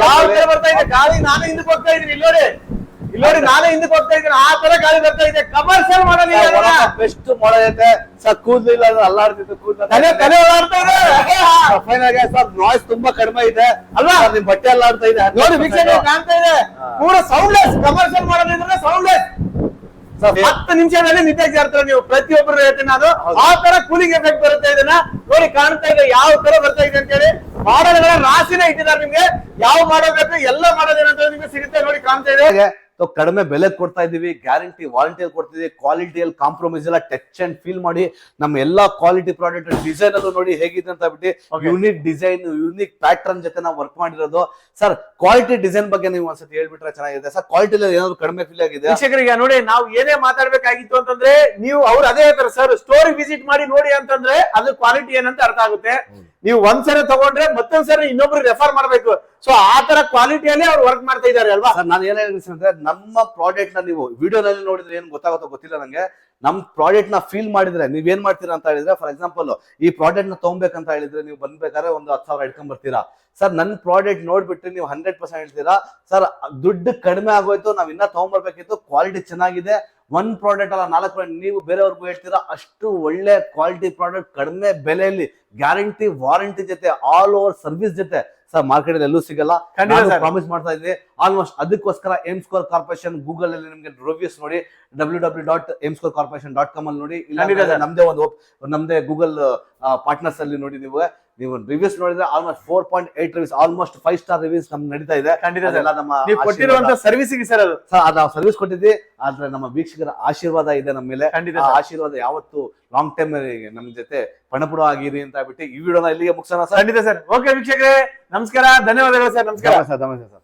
B: ಯಾವ ತರ ಬರ್ತಾ ಇದೆ? ಗಾಳಿ ನಾನು ಹಿಂದಕ್ಕೆ ಹೋಗ್ತಾ ಇದೀನಿ ಇಲ್ಲಿ ನೋಡಿ. ನೋಡಿ ನಾನೇ ಹಿಂದಕ್ಕೆ ಹೋಗ್ತಾ ಇದ್ದೀನಿ. ಆ ತರ ಗಾಳಿ ಬರ್ತಾ ಇದೆ. ಕಮರ್ಷಿಯಲ್ ಮಾಡಲಿ
A: ಬೆಸ್ಟ್ ಮಾಡೈತೆ ಸರ್ ಕೂದಲಿಲ್ಲ ಅಲ್ಲಾಡ್ತಿತ್ತು ಕೂದಲ.
B: ತಲೆ ತಲೆ ಓಡಾಡ್ತಾ ಇದೆ.
A: ಫೈನಲ್ ಆಗಿ ಸರ್ ನಾಯ್ಸ್ ತುಂಬಾ ಕಡಿಮೆ ಇದೆ.
B: ಅಲ್ವಾ?
A: ನಿಮ್ ಬಟ್ಟೆ ಅಲ್ಲಾಡ್ತಾ ಇದೆ.
B: ನೋಡಿ ವೀಕ್ಷಕರೇ ಕಾಣ್ತಾ ಇದೆ. ಪೂರ ಸೌಂಡ್ಲೆಸ್ ಕಮರ್ಷಿಯಲ್ ಮಾಡೋದಿದ್ರೆ ಸೌಂಡ್ಲೆಸ್ ಹತ್ತು ನಿಮಿಷದಲ್ಲಿ ನಿದ್ದೆ ಜಾರ್ತಾರೆ ನೀವು. ಪ್ರತಿಯೊಬ್ಬರು ಹೇಳ್ತೀನಿ
A: ಅದು
B: ಆ ತರ ಕೂಲಿಂಗ್ ಎಫೆಕ್ಟ್ ಬರುತ್ತೆ ಇದನ್ನ. ನೋಡಿ ಕಾಣ್ತಾ ಇದೆ. ಯಾವ ತರ ಬರ್ತಾ ಇದೆ ಅಂತ ಹೇಳಿ. ಮಾಡಲ್ಗಳ ರಾಶಿನೇ ಇಟ್ಟಿದ್ದಾರೆ ನಿಮ್ಗೆ. ಯಾವ ಮಾಡಲ್ ಬೇಕು ಎಲ್ಲ ಮಾಡೋದೇನಂತ ನಿಮ್ಗೆ ಸಿಗುತ್ತೆ. ನೋಡಿ ಕಾಣ್ತಾ ಇದೆ.
A: ಸೊ ಕಡಿಮೆ ಬೆಲೆ ಕೊಡ್ತಾ ಇದ್ದೀವಿ ಗ್ಯಾರಂಟಿ ವಾರಂಟಿಯಲ್ಲಿ ಕೊಡ್ತಿದೀವಿ ಕ್ವಾಲಿಟಿಯಲ್ಲಿ ಕಾಂಪ್ರಮೈಸ್ ಎಲ್ಲ ಟಚ್ ಅಂಡ್ ಫೀಲ್ ಮಾಡಿ ನಮ್ಮ ಎಲ್ಲಾ ಕ್ವಾಲಿಟಿ ಪ್ರಾಡಕ್ಟ್ ಡಿಸೈನ್ ಅದು ನೋಡಿ ಹೇಗಿದೆ ಅಂತ ಬಿಟ್ಟು. ಯೂನಿಕ್ ಡಿಸೈನ್ ಯೂನಿಕ್ ಪ್ಯಾಟರ್ನ್ ಜೊತೆ ನಾವು ವರ್ಕ್ ಮಾಡಿರೋದು. ಸರ್ ಕ್ವಾಲಿಟಿ ಡಿಸೈನ್ ಬಗ್ಗೆ ನೀವು ಒಂದ್ಸತಿ ಹೇಳ್ಬಿಟ್ರೆ ಚೆನ್ನಾಗಿದೆ. ಸರ್ ಕ್ವಾಲಿಟಿ ಏನಾದ್ರು ಕಡಿಮೆ ಫೀಲ್ ಆಗಿದೆ
B: ವೀಕ್ಷಕರಿಗೆ ನೋಡಿ ನಾವು ಏನೇ ಮಾತಾಡ್ಬೇಕಾಗಿತ್ತು ಅಂತಂದ್ರೆ ನೀವು ಅವ್ರು ಅದೇ ಹೇಳ್ತಾರೆ ಸರ್ ಸ್ಟೋರಿ ವಿಸಿಟ್ ಮಾಡಿ ನೋಡಿ ಅಂತಂದ್ರೆ ಅದು ಕ್ವಾಲಿಟಿ ಏನಂತ ಅರ್ಥ ಆಗುತ್ತೆ. ನೀವು ಒಂದ್ಸರಿ ತಗೊಂಡ್ರೆ ಮತ್ತೊಂದ್ಸರಿ ಇನ್ನೊಬ್ರು ರೆಫರ್ ಮಾಡ್ಬೇಕು. ಸೊ ಆ ತರ ಕ್ವಾಲಿಟಿಯಲ್ಲಿ ಅವ್ರು ವರ್ಕ್ ಮಾಡ್ತಾ ಇದ್ದಾರೆ ಅಲ್ವಾ?
A: ಸರ್, ನಾನು ಏನ್ ಅಂದ್ರೆ ನಮ್ಮ ಪ್ರಾಡಕ್ಟ್ನ ನೀವು ವಿಡಿಯೋನಲ್ಲಿ ನೋಡಿದ್ರೆ ಏನ್ ಗೊತ್ತಾಗುತ್ತೋ ಗೊತ್ತಿಲ್ಲ ನಂಗೆ. ನಮ್ ಪ್ರಾಡಕ್ಟ್ನ ಫೀಲ್ ಮಾಡಿದ್ರೆ, ನೀವ್ ಏನ್ ಮಾಡ್ತೀರಾ ಅಂತ ಹೇಳಿದ್ರೆ ಫಾರ್ ಎಕ್ಸಾಂಪಲ್ ಈ ಪ್ರಾಡಕ್ಟ್ನ ತಗೊಬೇಕಂತ ಹೇಳಿದ್ರೆ ನೀವು ಬಂದ್ಬೇಕಾದ್ರೆ ಒಂದು ಹತ್ತು ಸಾವಿರ ಇಟ್ಕೊಂಡ್ ಬರ್ತೀರಾ. ಸರ್ ನನ್ನ ಪ್ರಾಡಕ್ಟ್ ನೋಡ್ಬಿಟ್ಟು ನೀವು ಹಂಡ್ರೆಡ್ ಪರ್ಸೆಂಟ್ ಹೇಳ್ತೀರಾ? ಸರ್, ದುಡ್ಡು ಕಡಿಮೆ ಆಗೋಯ್ತು, ನಾವ್ ಇನ್ನ ತಗೊಂಡ್ಬರ್ಬೇಕಿತ್ತು ಕ್ವಾಲಿಟಿ ಚೆನ್ನಾಗಿದೆ. ಒನ್ ಪ್ರಾಡಕ್ಟ್ ಅಲ್ಲ ನಾಲ್ಕು ಪ್ರಾಡಕ್ಟ್ ನೀವು ಬೇರೆಯವ್ರಿಗೂ ಹೇಳ್ತೀರಾ ಅಷ್ಟು ಒಳ್ಳೆ ಕ್ವಾಲಿಟಿ ಪ್ರಾಡಕ್ಟ್ ಕಡಿಮೆ ಬೆಲೆಯಲ್ಲಿ ಗ್ಯಾರಂಟಿ ವಾರಂಟಿ ಜೊತೆ ಆಲ್ ಓವರ್ ಸರ್ವಿಸ್ ಜೊತೆ ಸರ್ ಮಾರ್ಕೆಟ್ ಎಲ್ಲೂ ಸಿಗಲ್ಲ. ಪ್ರಾಮಿಸ್ ಮಾಡ್ತಾ ಇದ್ದೀವಿ ಆಲ್ಮೋಸ್ಟ್ ಅದಕ್ಕೋಸ್ಕರ ಎಂ ಸ್ಕೋರ್ ಕಾರ್ಪೊರೇಷನ್ ಗೂಗಲ್ ಅಲ್ಲಿ ನಿಮ್ಗೆ ರಿವ್ಯೂಸ್ ನೋಡಿ W W dot score corporation dot com ಅಲ್ಲಿ ನೋಡಿ ಇಲ್ಲ. ನಮ್ದೇ ಒಂದು ನಮ್ದೇ ಗೂಗಲ್ ಪಾರ್ಟ್ನರ್ಸ್ ಅಲ್ಲಿ ನೋಡಿ ನೀವು. ನೀವು ರಿವ್ಯೂಸ್ ನೋಡಿದ್ರೆ almost four point eight reviews almost five star reviews ನಮ್ಗೆ ನಡೀತಾ ಇದೆ.
B: ಖಂಡಿತ.
A: ಅದೆಲ್ಲ ನಮ್ಮ
B: ನೀವು ಕೊಟ್ಟಿರುವಂತ ಸರ್ವಿಸಿಗೆ ಸರ್ ಅದು.
A: ಸರ್ ಅದು ನಾವು ಸರ್ವಿಸ್ ಕೊಟ್ಟಿದ್ವಿ ಆದ್ರೆ ನಮ್ಮ ವೀಕ್ಷಕರ ಆಶೀರ್ವಾದ ಇದೆ ನಮ್ಮ ಮೇಲೆ.
B: ಖಂಡಿತ
A: ಆ. ಆಶೀರ್ವಾದ ಯಾವತ್ತು ಲಾಂಗ್ ಟೈಮ್ ನಮ್ ಜೊತೆ ಪಣಪುಡ ಆಗಿರಿ ಅಂತ ಬಿಟ್ಟು ಈ ವಿಡಿಯೋನ ಇಲ್ಲಿಗೆ ಮುಗಿಸೋಣ ಸರ್.
B: ಖಂಡಿತ ಸರ್. ಓಕೆ ವೀಕ್ಷಕರೇ ನಮಸ್ಕಾರ ಧನ್ಯವಾದಗಳು ಸರ್ ನಮಸ್ಕಾರ.
A: ಸರ್ ನಮಸ್ತೆ ಸರ್.